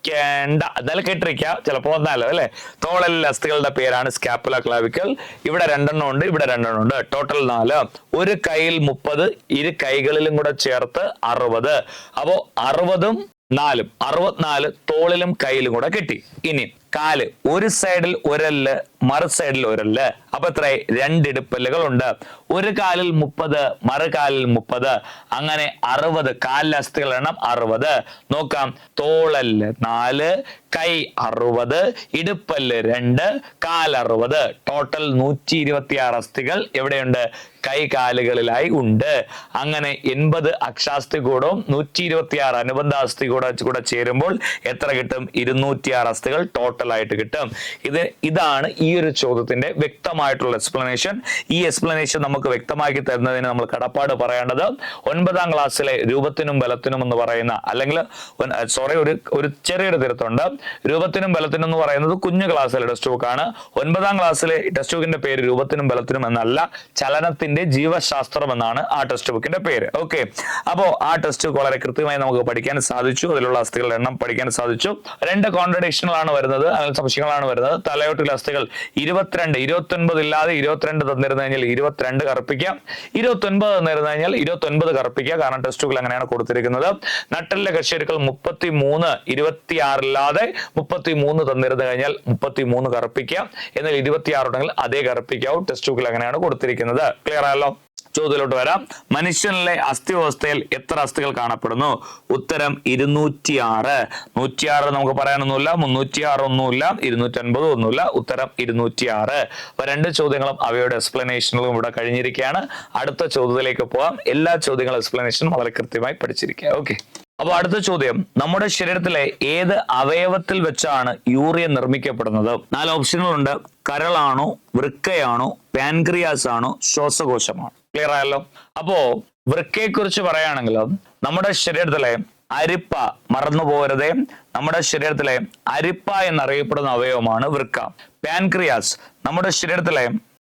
എന്നാലും കേട്ടിരിക്കുക ചിലപ്പോ വന്നാലോ അല്ലെ? തോളലിലെ അസ്ഥികളുടെ പേരാണ് സ്കാപ്പുല ക്ലാവിക്കൽ ഇവിടെ രണ്ടെണ്ണം ഉണ്ട് ഇവിടെ രണ്ടെണ്ണം ഉണ്ട്. ടോട്ടൽ നാല്. ഒരു കൈയിൽ മുപ്പത് ഇരു കൈകളിലും കൂടെ ചേർത്ത് അറുപത്. അപ്പോ അറുപതും നാലും. അറുപത്തിനാല് തോളിലും കയ്യിലും കൂടെ കിട്ടി. ഇനി കാൽ ഒരു സൈഡിൽ ഒരല്ല് മറു സൈഡിൽ ഒരല്ല്. അപ്പൊ എത്ര രണ്ട് ഇടുപ്പല്ലുകൾ ഉണ്ട് ഒരു കാലിൽ മുപ്പത് മറുകാലിൽ മുപ്പത്. അങ്ങനെ അറുപത്. കാലിലെ അസ്ഥികൾ എണ്ണം അറുപത്. നോക്കാം. തോളല്ല് നാല് കൈ അറുപത് ഇടുപ്പല്ല് രണ്ട് കാൽ അറുപത്. ടോട്ടൽ നൂറ്റി ഇരുപത്തി ആറ് അസ്ഥികൾ എവിടെയുണ്ട്? കൈകാലുകളിലായി ഉണ്ട്. അങ്ങനെ എൺപത് അക്ഷാസ്തി കൂടവും നൂറ്റി ഇരുപത്തി ആറ് അനുബന്ധ അസ്ഥി കൂടെ കൂടെ ചേരുമ്പോൾ എത്ര കിട്ടും? ഇരുന്നൂറ്റി ആറ് അസ്ഥികൾ. ടോട്ടൽ ആയിട്ട് കിട്ടും. ഇത് ഇതാണ് ഈ ഒരു ചോദ്യത്തിന്റെ വ്യക്തമായിട്ടുള്ള എക്സ്പ്ലനേഷൻ ഈ എക്സ്പ്ലനേഷൻ നമുക്ക് വ്യക്തമാക്കി തരുന്നതിന് നമ്മൾ കടപ്പാട് പറയേണ്ടത് ഒൻപതാം ക്ലാസ്സിലെ രൂപത്തിനും ബലത്തിനും എന്ന് പറയുന്ന അല്ലെങ്കിൽ സോറി ഒരു ഒരു ചെറിയൊരു തിരുത്തുണ്ട്. രൂപത്തിനും ബലത്തിനും എന്ന് പറയുന്നത് കുഞ്ഞു ക്ലാസ്സിലെ ടെക്സ്റ്റ് ബുക്കാണ് ഒൻപതാം ക്ലാസ്സിലെ ടെക്സ്റ്റ് ബുക്കിന്റെ പേര് രൂപത്തിനും ബലത്തിനും എന്നല്ല ചലനത്തിന്റെ ജീവശാസ്ത്രം എന്നാണ് ആ ടെക്സ്റ്റ് ബുക്കിന്റെ പേര്. ഓക്കെ അപ്പോ ആ ടെക്സ്റ്റ് ബുക്ക് വളരെ കൃത്യമായി നമുക്ക് പഠിക്കാൻ സാധിച്ചു. അതിലുള്ള അസ്ഥികളുടെ എണ്ണം പഠിക്കാൻ സാധിച്ചു. രണ്ട് കോൺട്രഡിക്ഷനുകളാണ് വരുന്നത്. സംശയങ്ങളാണ് വരുന്നത്. തലയോട്ടിലെ അസ്ഥികൾ ഇരുപത്തിരണ്ട് ഇരുപത്തി ഒൻപത് ഇല്ലാതെ ഇരുപത്തിരണ്ട് തന്നിരുന്നു കഴിഞ്ഞാൽ ഇരുപത്തിരണ്ട് കറുപ്പിക്കാം. ഇരുപത്തി ഒൻപത് തന്നിരുന്നു കഴിഞ്ഞാൽ ഇരുപത്തി ഒൻപത് കറുപ്പിക്കുക കാരണം ടെസ്റ്റുകൾ അങ്ങനെയാണ് കൊടുത്തിരിക്കുന്നത്. നട്ടലിലെ കശേരുക്കൾ മുപ്പത്തി മൂന്ന് ഇരുപത്തി ആറില്ലാതെ മുപ്പത്തി മൂന്ന് തന്നിരുന്നു കഴിഞ്ഞാൽ മുപ്പത്തി മൂന്ന് കറുപ്പിക്കാം. എന്നാൽ ഇരുപത്തിയാറ് ഉണ്ടെങ്കിൽ അതേ കറുപ്പിക്കാവും. ടെസ്റ്റുകൾ അങ്ങനെയാണ് കൊടുത്തിരിക്കുന്നത്. ക്ലിയർ ആയല്ലോ? ചോദ്യത്തിലോട്ട് വരാം. മനുഷ്യനിലെ അസ്ഥിവ്യവസ്ഥയിൽ എത്ര അസ്ഥികൾ കാണപ്പെടുന്നു? ഉത്തരം ഇരുന്നൂറ്റിയാറ്. നൂറ്റിയാറ് നമുക്ക് പറയാനൊന്നുമില്ല മുന്നൂറ്റി ആറ് ഒന്നുമില്ല ഇരുന്നൂറ്റി അൻപത് ഒന്നുമില്ല ഉത്തരം ഇരുന്നൂറ്റിയാറ്. അപ്പൊ രണ്ട് ചോദ്യങ്ങളും അവയുടെ എക്സ്പ്ലനേഷനുകളും ഇവിടെ കഴിഞ്ഞിരിക്കുകയാണ്. അടുത്ത ചോദ്യത്തിലേക്ക് പോകാം എല്ലാ ചോദ്യങ്ങളും എക്സ്പ്ലനേഷനും വളരെ കൃത്യമായി പഠിച്ചിരിക്കുക. ഓക്കെ. അപ്പോൾ അടുത്ത ചോദ്യം. നമ്മുടെ ശരീരത്തിലെ ഏത് അവയവത്തിൽ വെച്ചാണ് യൂറിയ നിർമ്മിക്കപ്പെടുന്നത്? നാല് ഓപ്ഷനുകളുണ്ട്. കരളാണോ വൃക്കയാണോ പാൻക്രിയാസ് ആണോ ശ്വാസകോശമാണോ? ക്ലിയർ ആയല്ലോ? അപ്പോ വൃക്കയെ കുറിച്ച് പറയുകയാണെങ്കിൽ നമ്മുടെ ശരീരത്തിലെ അരിപ്പ മറന്നു പോകരുതേ നമ്മുടെ ശരീരത്തിലെ അരിപ്പ എന്നറിയപ്പെടുന്ന അവയവമാണ് വൃക്ക. പാൻക്രിയാസ് നമ്മുടെ ശരീരത്തിലെ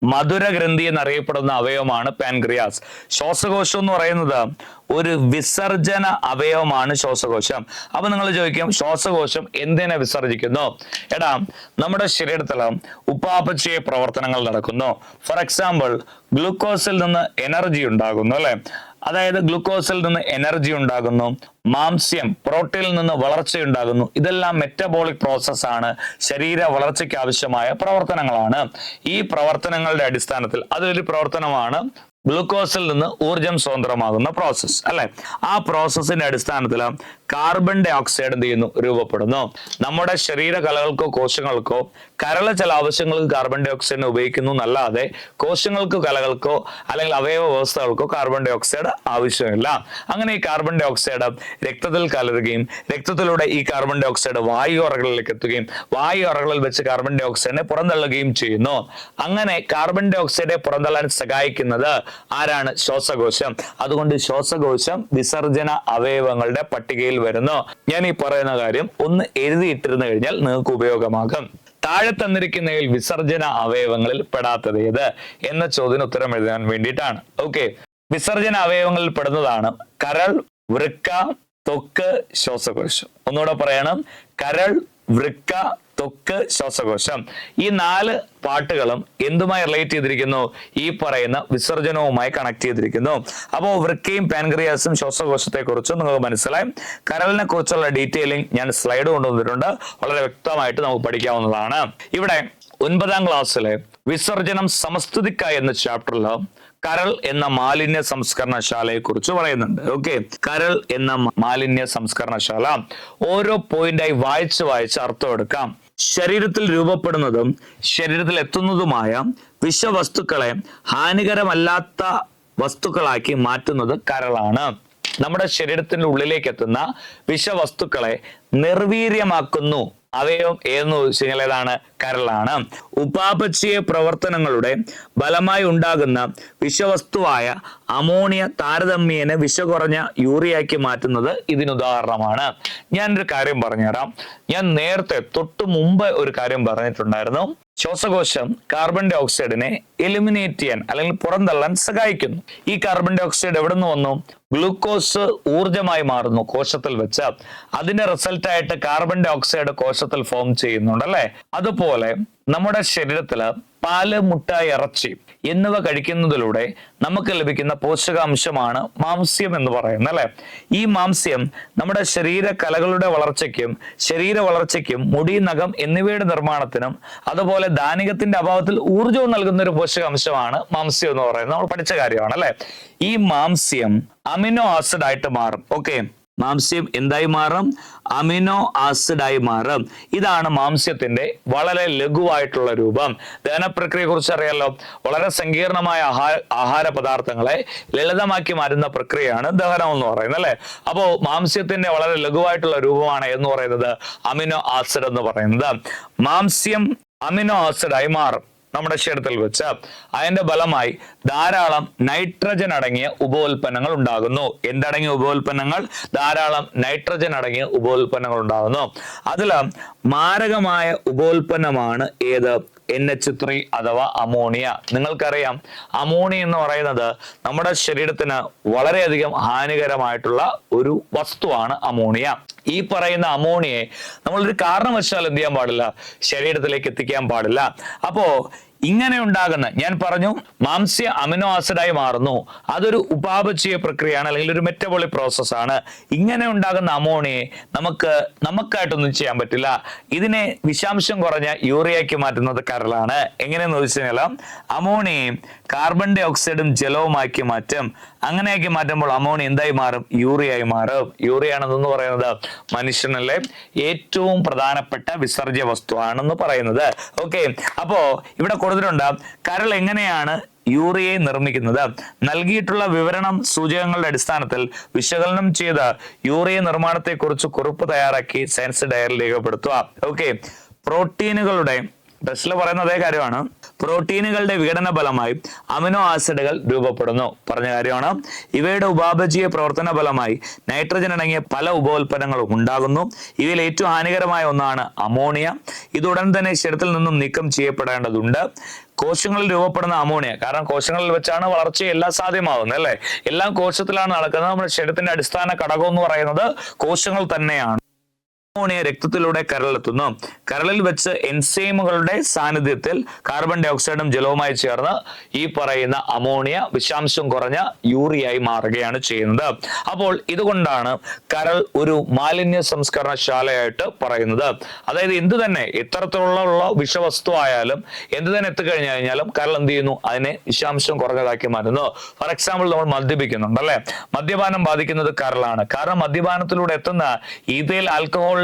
മധുരഗ്രന്ഥി എന്നറിയപ്പെടുന്ന അവയവമാണ് പാൻക്രിയാസ്. ശ്വാസകോശം എന്ന് പറയുന്നത് ഒരു വിസർജന അവയവമാണ് ശ്വാസകോശം. അപ്പൊ നിങ്ങൾ ചോദിക്കും ശ്വാസകോശം എന്തിനെ വിസർജിക്കുന്നു? എടാ നമ്മുടെ ശരീരത്തിൽ ഉപാപചയ പ്രവർത്തനങ്ങൾ നടക്കുന്നു. ഫോർ എക്സാമ്പിൾ ഗ്ലൂക്കോസിൽ നിന്ന് എനർജി ഉണ്ടാകുന്നു അല്ലെ? അതായത് ഗ്ലൂക്കോസിൽ നിന്ന് എനർജി ഉണ്ടാകുന്നു മാംസ്യം പ്രോട്ടീനിൽ നിന്ന് വളർച്ചയുണ്ടാകുന്നു ഇതെല്ലാം മെറ്റബോളിക് പ്രോസസ് ആണ്. ശരീര വളർച്ചയ്ക്ക് ആവശ്യമായ പ്രവർത്തനങ്ങളാണ്. ഈ പ്രവർത്തനങ്ങളുടെ അടിസ്ഥാനത്തിൽ അതൊരു പ്രവർത്തനമാണ്. ഗ്ലൂക്കോസിൽ നിന്ന് ഊർജം സ്വതന്ത്രമാകുന്ന പ്രോസസ്സ് അല്ലെ? ആ പ്രോസസ്സിന്റെ അടിസ്ഥാനത്തിൽ കാർബൺ ഡൈ ഓക്സൈഡ് എന്ത് ചെയ്യുന്നു? രൂപപ്പെടുന്നു. നമ്മുടെ ശരീരകലകൾക്കോ കോശങ്ങൾക്കോ കരള ചില ആവശ്യങ്ങൾക്ക് കാർബൺ ഡൈ ഓക്സൈഡിനെ ഉപയോഗിക്കുന്നു എന്നല്ലാതെ കോശങ്ങൾക്കോ കലകൾക്കോ അല്ലെങ്കിൽ അവയവ വ്യവസ്ഥകൾക്കോ കാർബൺ ഡൈ ഓക്സൈഡ് ആവശ്യമില്ല. അങ്ങനെ ഈ കാർബൺ ഡൈ ഓക്സൈഡ് രക്തത്തിൽ കലരുകയും രക്തത്തിലൂടെ ഈ കാർബൺ ഡൈ ഓക്സൈഡ് വായു അറകളിലേക്ക് എത്തുകയും വായു അറകളിൽ വെച്ച് കാർബൺ ഡൈ ഓക്സൈഡിനെ പുറന്തള്ളുകയും ചെയ്യുന്നു. അങ്ങനെ കാർബൺ ഡൈ ഓക്സൈഡെ പുറന്തള്ളാൻ സഹായിക്കുന്നത് ആരാണ്? ശ്വാസകോശം. അതുകൊണ്ട് ശ്വാസകോശം വിസർജന അവയവങ്ങളുടെ പട്ടികയിൽ വരുന്നു. ഞാൻ ഈ പറയുന്ന കാര്യം ഒന്ന് എഴുതിയിട്ടിരുന്നു കഴിഞ്ഞാൽ നിങ്ങൾക്ക് ഉപയോഗമാകും. താഴെ തന്നിരിക്കുന്നതിൽ വിസർജന അവയവങ്ങളിൽ പെടാത്തത് ഏത്? എന്ന ചോദ്യത്തിന് ഉത്തരം എഴുതാൻ വേണ്ടിയിട്ടാണ്. ഓക്കെ വിസർജന അവയവങ്ങളിൽ പെടുന്നതാണ് കരൾ വൃക്ക തൊക്ക് ശ്വാസകോശം. ഒന്നുകൂടെ പറയണം. കരൾ വൃക്ക ത്വക്ക് ശ്വാസകോശം. ഈ നാല് പാട്ടുകളും എന്തുമായി റിലേറ്റ് ചെയ്തിരിക്കുന്നു? ഈ പറയുന്ന വിസർജനവുമായി കണക്ട് ചെയ്തിരിക്കുന്നു. അപ്പോൾ വൃക്കയും പാൻക്രിയാസും ശ്വാസകോശത്തെ കുറിച്ചും നിങ്ങൾക്ക് മനസ്സിലായി. കരളിനെ കുറിച്ചുള്ള ഡീറ്റെയിലിംഗ് ഞാൻ സ്ലൈഡ് കൊണ്ടുവന്നിട്ടുണ്ട് വളരെ വ്യക്തമായിട്ട് നമുക്ക് പഠിക്കാവുന്നതാണ്. ഇവിടെ ഒൻപതാം ക്ലാസ്സിലെ വിസർജനം സമസ്തുതിക്ക എന്ന ചാപ്റ്ററിൽ കരൾ എന്ന മാലിന്യ സംസ്കരണശാലയെ കുറിച്ച് പറയുന്നുണ്ട്. ഓക്കെ കരൾ എന്ന മാലിന്യ സംസ്കരണശാല. ഓരോ പോയിന്റായി വായിച്ച് വായിച്ച് അർത്ഥം എടുക്കാം ശരീരത്തിൽ രൂപപ്പെടുന്നതും ശരീരത്തിൽ എത്തുന്നതുമായ വിഷവസ്തുക്കളെ ഹാനികരമല്ലാത്ത വസ്തുക്കളാക്കി മാറ്റുന്നത് കരളാണ്. നമ്മുടെ ശരീരത്തിന്റെ ഉള്ളിലേക്ക് എത്തുന്ന വിഷവസ്തുക്കളെ നിർവീര്യമാക്കുന്നു. അവയവം ഏതെന്ന് ചോദിച്ചാൽ ഏതാണ്? കരളാണ്. ഉപാപചയ പ്രവർത്തനങ്ങളുടെ ഫലമായി ഉണ്ടാകുന്ന വിഷവസ്തുവായ അമോണിയ താരതമ്യേന വിഷ കുറഞ്ഞ യൂറിയാക്കി മാറ്റുന്നത് ഇതിനുദാഹരണമാണ്. ഞാനൊരു കാര്യം പറഞ്ഞുതരാം. ഞാൻ നേരത്തെ തൊട്ടു മുമ്പ് ഒരു കാര്യം പറഞ്ഞിട്ടുണ്ടായിരുന്നു. ശ്വാസകോശം കാർബൺ ഡൈ ഓക്സൈഡിനെ എലിമിനേറ്റ് ചെയ്യാൻ അല്ലെങ്കിൽ പുറന്തള്ളാൻ സഹായിക്കുന്നു. ഈ കാർബൺ ഡൈ ഓക്സൈഡ് എവിടെ നിന്ന് വന്നു? ഗ്ലൂക്കോസ് ഊർജമായി മാറുന്നു കോശത്തിൽ വെച്ച്. അതിന്റെ റിസൾട്ട് ആയിട്ട് കാർബൺ ഡൈ ഓക്സൈഡ് കോശത്തിൽ ഫോം ചെയ്യുന്നുണ്ട് അല്ലെ? അതുപോലെ നമ്മുടെ ശരീരത്തിൽ പാൽ മുട്ട ഇറച്ചി എന്നിവ കഴിക്കുന്നതിലൂടെ നമുക്ക് ലഭിക്കുന്ന പോഷകാംശമാണ് മാംസ്യം എന്ന് പറയുന്നത് അല്ലെ? ഈ മാംസ്യം നമ്മുടെ ശരീര കലകളുടെ വളർച്ചയ്ക്കും ശരീര വളർച്ചയ്ക്കും മുടി നഖം എന്നിവയുടെ നിർമ്മാണത്തിനും അതുപോലെ ധാനികത്തിന്റെ അഭാവത്തിൽ ഊർജവും നൽകുന്ന ഒരു പോഷകാംശമാണ് മാംസ്യം എന്ന് പറയുന്നത്. നമ്മൾ പഠിച്ച കാര്യമാണ് അല്ലെ? ഈ മാംസ്യം അമിനോ ആസിഡ് ആയിട്ട് മാറും. ഓക്കെ? മാംസ്യം എന്തായി മാറും? അമിനോ ആസിഡായി മാറും. ഇതാണ് മാംസ്യത്തിന്റെ വളരെ ലഘുവായിട്ടുള്ള രൂപം. ദഹനപ്രക്രിയയെ കുറിച്ച് അറിയാലോ. വളരെ സങ്കീർണമായ ആഹാര ആഹാര പദാർത്ഥങ്ങളെ ലളിതമാക്കി മാറ്റുന്ന പ്രക്രിയയാണ് ദഹനം എന്ന് പറയുന്നത് അല്ലെ? അപ്പോ മാംസ്യത്തിന്റെ വളരെ ലഘുവായിട്ടുള്ള രൂപമാണ് എന്ന് പറയുന്നത് അമിനോ ആസിഡ് എന്ന് പറയുന്നത്. മാംസ്യം അമിനോ ആസിഡായി മാറും. നമ്മുടെ ശരീരത്തിൽ വെച്ച് അതിന്റെ ഫലമായി ധാരാളം നൈട്രജൻ അടങ്ങിയ ഉപോൽപ്പന്നങ്ങൾ ഉണ്ടാകുന്നു. എന്തടങ്ങിയ ഉപോൽപ്പന്നങ്ങൾ? ധാരാളം നൈട്രജൻ അടങ്ങിയ ഉപോൽപ്പന്നങ്ങൾ ഉണ്ടാകുന്നു. അതിൽ മാരകമായ ഉപോൽപ്പന്നമാണ് ഏത്? എൻ എച്ച് ത്രീ അഥവാ അമോണിയ നിങ്ങൾക്കറിയാം അമോണിയ എന്ന് പറയുന്നത് നമ്മുടെ ശരീരത്തിന് വളരെയധികം ഹാനികരമായിട്ടുള്ള ഒരു വസ്തുവാണ് അമോണിയ ഈ പറയുന്ന അമോണിയെ നമ്മളൊരു കാരണവശാൽ എന്ത് ചെയ്യാൻ പാടില്ല? ശരീരത്തിലേക്ക് എത്തിക്കാൻ പാടില്ല. അപ്പോ ഇങ്ങനെ ഉണ്ടാകുന്ന ഞാൻ പറഞ്ഞു മാംസ്യ അമിനോ ആസിഡായി മാറുന്നു. അതൊരു ഉപാപചയ പ്രക്രിയയാണ് അല്ലെങ്കിൽ ഒരു മെറ്റബോളിക് പ്രോസസ് ആണ്. ഇങ്ങനെ ഉണ്ടാകുന്ന അമോണിയെ നമുക്ക് നമുക്കായിട്ടൊന്നും ചെയ്യാൻ പറ്റില്ല. ഇതിനെ വിഷാംശം കുറഞ്ഞ യൂറിയാക്കി മാറ്റുന്നത് കരളാണ്. എങ്ങനെയെന്ന് ചോദിച്ചു കഴിഞ്ഞാൽ അമോണിയയും കാർബൺ ഡൈ ഓക്സൈഡും ജലവുമാക്കി മാറ്റും. അങ്ങനെയാക്കി മാറ്റുമ്പോൾ അമോണിയ എന്തായി മാറും? യൂറിയായി മാറും. യൂറിയാണെന്ന് പറയുന്നത് മനുഷ്യനല്ലേ? ഏറ്റവും പ്രധാനപ്പെട്ട വിസർജ്യ വസ്തുവാണെന്ന് പറയുന്നത്. ഓക്കെ അപ്പോ ഇവിടെ കൊടുത്തിട്ടുണ്ട് കരൾ എങ്ങനെയാണ് യൂറിയയെ നിർമ്മിക്കുന്നത്? നൽകിയിട്ടുള്ള വിവരണം സൂചകങ്ങളുടെ അടിസ്ഥാനത്തിൽ വിശകലനം ചെയ്ത യൂറിയ നിർമ്മാണത്തെക്കുറിച്ച് കുറിപ്പ് തയ്യാറാക്കി സയൻസ് ഡയറിൽ രേഖപ്പെടുത്തുക. ഓക്കെ പ്രോട്ടീനുകളുടെ ടെസ്റ്റിൽ പറയുന്ന അതേ കാര്യമാണ്. പ്രോട്ടീനുകളുടെ വിഘടന ഫലമായി അമിനോ ആസിഡുകൾ രൂപപ്പെടുന്നു. പറഞ്ഞ കാര്യമാണ്. ഇവയുടെ ഉപാപചീയ പ്രവർത്തന ഫലമായി നൈട്രജൻ അടങ്ങിയ പല ഉപോൽപ്പന്നങ്ങളും ഉണ്ടാകുന്നു. ഇവയിൽ ഏറ്റവും ഹാനികരമായ ഒന്നാണ് അമോണിയ. ഇത് ഉടൻ തന്നെ ശരീരത്തിൽ നിന്നും നീക്കം ചെയ്യപ്പെടേണ്ടതുണ്ട്. കോശങ്ങളിൽ രൂപപ്പെടുന്ന അമോണിയ. കാരണം കോശങ്ങളിൽ വെച്ചാണ് വളർച്ച എല്ലാം സാധ്യമാകുന്നത് അല്ലേ? എല്ലാം കോശത്തിലാണ് നടക്കുന്നത്. നമ്മുടെ ശരീരത്തിന്റെ അടിസ്ഥാന ഘടകം എന്ന് പറയുന്നത് കോശങ്ങൾ തന്നെയാണ്. അമോണിയ രക്തത്തിലൂടെ കരളിലെത്തുന്നു. കരളിൽ വെച്ച് എൻസൈമുകളുടെ സാന്നിധ്യത്തിൽ കാർബൺ ഡൈ ഓക്സൈഡും ജലവുമായി ചേർന്ന് ഈ പറയുന്ന അമോണിയ വിഷാംശം കുറഞ്ഞ യൂറിയായി മാറുകയാണ് ചെയ്യുന്നത്. അപ്പോൾ ഇതുകൊണ്ടാണ് കരൾ ഒരു മാലിന്യ സംസ്കരണശാലയായിട്ട് പറയുന്നത്. അതായത് എന്ത് തന്നെ എത്രത്തോളമുള്ള വിഷവസ്തു ആയാലും എന്ത് തന്നെ എത്തിക്കഴിഞ്ഞു കഴിഞ്ഞാലും കരൾ എന്ത് ചെയ്യുന്നു? അതിനെ വിഷാംശം കുറഞ്ഞതാക്കി മാറ്റുന്നു. ഫോർ എക്സാമ്പിൾ നമ്മൾ മദ്യപിക്കുന്നുണ്ട് അല്ലെ? മദ്യപാനം ബാധിക്കുന്നത് കരളാണ്. കാരണം മദ്യപാനത്തിലൂടെ എത്തുന്ന ഈതയിൽ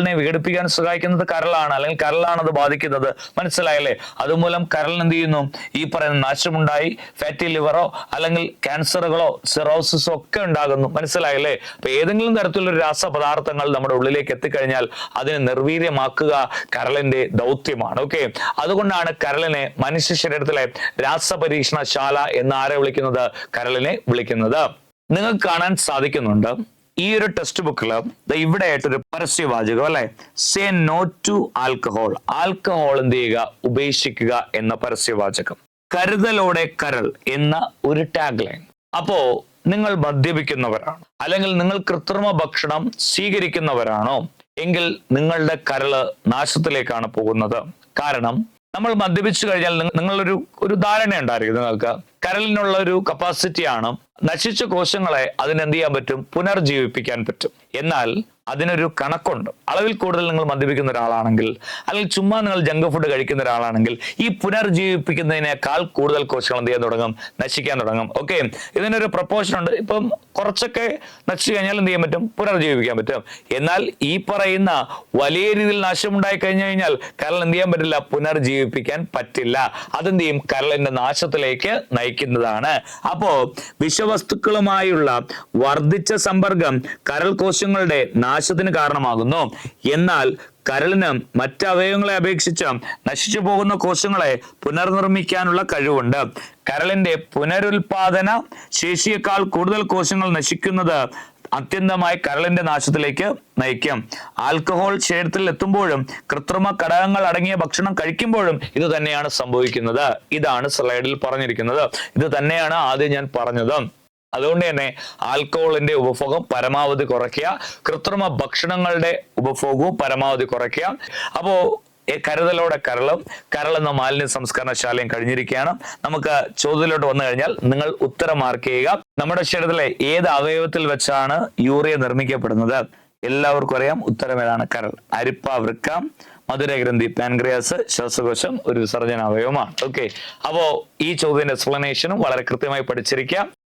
ആൽക്കഹോളിനെ വിഘടിപ്പിക്കാൻ സഹായിക്കുന്നത് കരളാണ് അല്ലെങ്കിൽ കരളാണ് അത് ബാധിക്കുന്നത്. മനസ്സിലായല്ലേ? അതുമൂലം കരളിന് എന്ത് ചെയ്യുന്നു? ഈ പറയുന്ന നാശമുണ്ടായി ഫാറ്റി ലിവറോ അല്ലെങ്കിൽ ക്യാൻസറുകളോ സിറോസിസോ ഒക്കെ ഉണ്ടാകുന്നു. മനസ്സിലായല്ലേ? അപ്പൊ ഏതെങ്കിലും തരത്തിലുള്ള രാസപദാർത്ഥങ്ങൾ നമ്മുടെ ഉള്ളിലേക്ക് എത്തിക്കഴിഞ്ഞാൽ അതിനെ നിർവീര്യമാക്കുക കരളിന്റെ ദൗത്യമാണ് ഓക്കെ അതുകൊണ്ടാണ് കരളിനെ മനുഷ്യ ശരീരത്തിലെ രാസപരീക്ഷണശാല എന്ന് ആരെ വിളിക്കുന്നത്? കരളിനെ വിളിക്കുന്നത്. നിങ്ങൾക്ക് കാണാൻ സാധിക്കുന്നുണ്ട്. ഈ ഒരു ടെക്സ്റ്റ് ബുക്കിൽ ഇവിടെ ആയിട്ടൊരു പരസ്യവാചകം അല്ലെ? Say no to alcohol alcohol എന്ത് ചെയ്യുക? ഉപേക്ഷിക്കുക എന്ന പരസ്യവാചകം. കരുതലോടെ കരൾ എന്ന ഒരു ടാഗ് ലൈൻ അപ്പോ നിങ്ങൾ മദ്യപിക്കുന്നവരാണ്? അല്ലെങ്കിൽ നിങ്ങൾ കൃത്രിമ ഭക്ഷണം സ്വീകരിക്കുന്നവരാണോ? എങ്കിൽ നിങ്ങളുടെ കരൾ നാശത്തിലേക്കാണ് പോകുന്നത്. കാരണം നമ്മൾ മദ്യപിച്ചു കഴിഞ്ഞാൽ നിങ്ങ- നിങ്ങളൊരു ഒരു ധാരണ ഉണ്ടായിരിക്കും നിങ്ങൾക്ക്. കരളിനുള്ള ഒരു കപ്പാസിറ്റിയാണ് നശിച്ച കോശങ്ങളെ അതിനെന്ത് ചെയ്യാൻ പറ്റും? പുനർജീവിപ്പിക്കാൻ പറ്റും. എന്നാൽ അതിനൊരു കണക്കുണ്ട്. അളവിൽ കൂടുതൽ നിങ്ങൾ മദ്യപിക്കുന്ന ഒരാളാണെങ്കിൽ അല്ലെങ്കിൽ ചുമ്മാ നിങ്ങൾ ജങ്ക് ഫുഡ് കഴിക്കുന്ന ഒരാളാണെങ്കിൽ ഈ പുനർജീവിപ്പിക്കുന്നതിനേക്കാൾ കൂടുതൽ കോശങ്ങൾ എന്ത് ചെയ്യാൻ തുടങ്ങും? നശിക്കാൻ തുടങ്ങും. ഓക്കെ ഇതിനൊരു പ്രപ്പോഷൻ ഉണ്ട്. ഇപ്പം കുറച്ചൊക്കെ നശിച്ചു കഴിഞ്ഞാൽ എന്ത് ചെയ്യാൻ പറ്റും? പുനർജീവിപ്പിക്കാൻ പറ്റും. എന്നാൽ ഈ പറയുന്ന വലിയ രീതിയിൽ നാശമുണ്ടായി കഴിഞ്ഞു കഴിഞ്ഞാൽ കരൾ എന്ത് ചെയ്യാൻ പറ്റില്ല? പുനർജീവിപ്പിക്കാൻ പറ്റില്ല. അതെന്ത് ചെയ്യും? കരളിന്റെ നാശത്തിലേക്ക് നയിക്കുന്നതാണ്. അപ്പോ വിഷവസ്തുക്കളുമായുള്ള വർദ്ധിച്ച സമ്പർക്കം കരൾ കോശങ്ങളുടെ നാശത്തിന് കാരണമാകുന്നു. എന്നാൽ കരളിന് മറ്റ് അവയവങ്ങളെ അപേക്ഷിച്ച് നശിച്ചു പോകുന്ന കോശങ്ങളെ പുനർനിർമ്മിക്കാനുള്ള കഴിവുണ്ട്. കരളിന്റെ പുനരുൽപാദന ശേഷിയേക്കാൾ കൂടുതൽ കോശങ്ങൾ നശിക്കുന്നത് അത്യന്തമായി കരളിന്റെ നാശത്തിലേക്ക് നയിക്കും. ആൽക്കഹോൾ ശരീരത്തിൽ എത്തുമ്പോഴും കൃത്രിമ ഘടകങ്ങൾ അടങ്ങിയ ഭക്ഷണം കഴിക്കുമ്പോഴും ഇത് തന്നെയാണ് സംഭവിക്കുന്നത്. ഇതാണ് സ്ലൈഡിൽ പറഞ്ഞിരിക്കുന്നത്. ഇത് തന്നെയാണ് ആദ്യം ഞാൻ പറഞ്ഞത്. അതുകൊണ്ട് തന്നെ ആൽക്കഹോളിന്റെ ഉപഭോഗം പരമാവധി കുറയ്ക്കുക. കൃത്രിമ ഭക്ഷണങ്ങളുടെ ഉപഭോഗവും പരമാവധി കുറയ്ക്കുക. അപ്പോൾ കരുതലോടെ കരളും. കരളെന്ന മാലിന്യ സംസ്കരണശാലയും കഴിഞ്ഞിരിക്കുകയാണ്. നമുക്ക് ചോദ്യത്തിലോട്ട് വന്നു കഴിഞ്ഞാൽ നിങ്ങൾ ഉത്തരം മാർക്ക് ചെയ്യുക. നമ്മുടെ ശരീരത്തിലെ ഏത് അവയവത്തിൽ വെച്ചാണ് യൂറിയ നിർമ്മിക്കപ്പെടുന്നത്? എല്ലാവർക്കും അറിയാം. ഉത്തരം ഏതാണ്? കരൾ. അരിപ്പ വൃക്ക മധുരഗ്രന്ഥി പാൻക്രിയാസ് ശ്വാസകോശം ഒരു വിസർജന അവയവമാണ്. ഓക്കെ അപ്പോ ഈ ചോദ്യത്തിന്റെ എക്സ്പ്ലനേഷനും വളരെ കൃത്യമായി പഠിച്ചിരിക്കുക.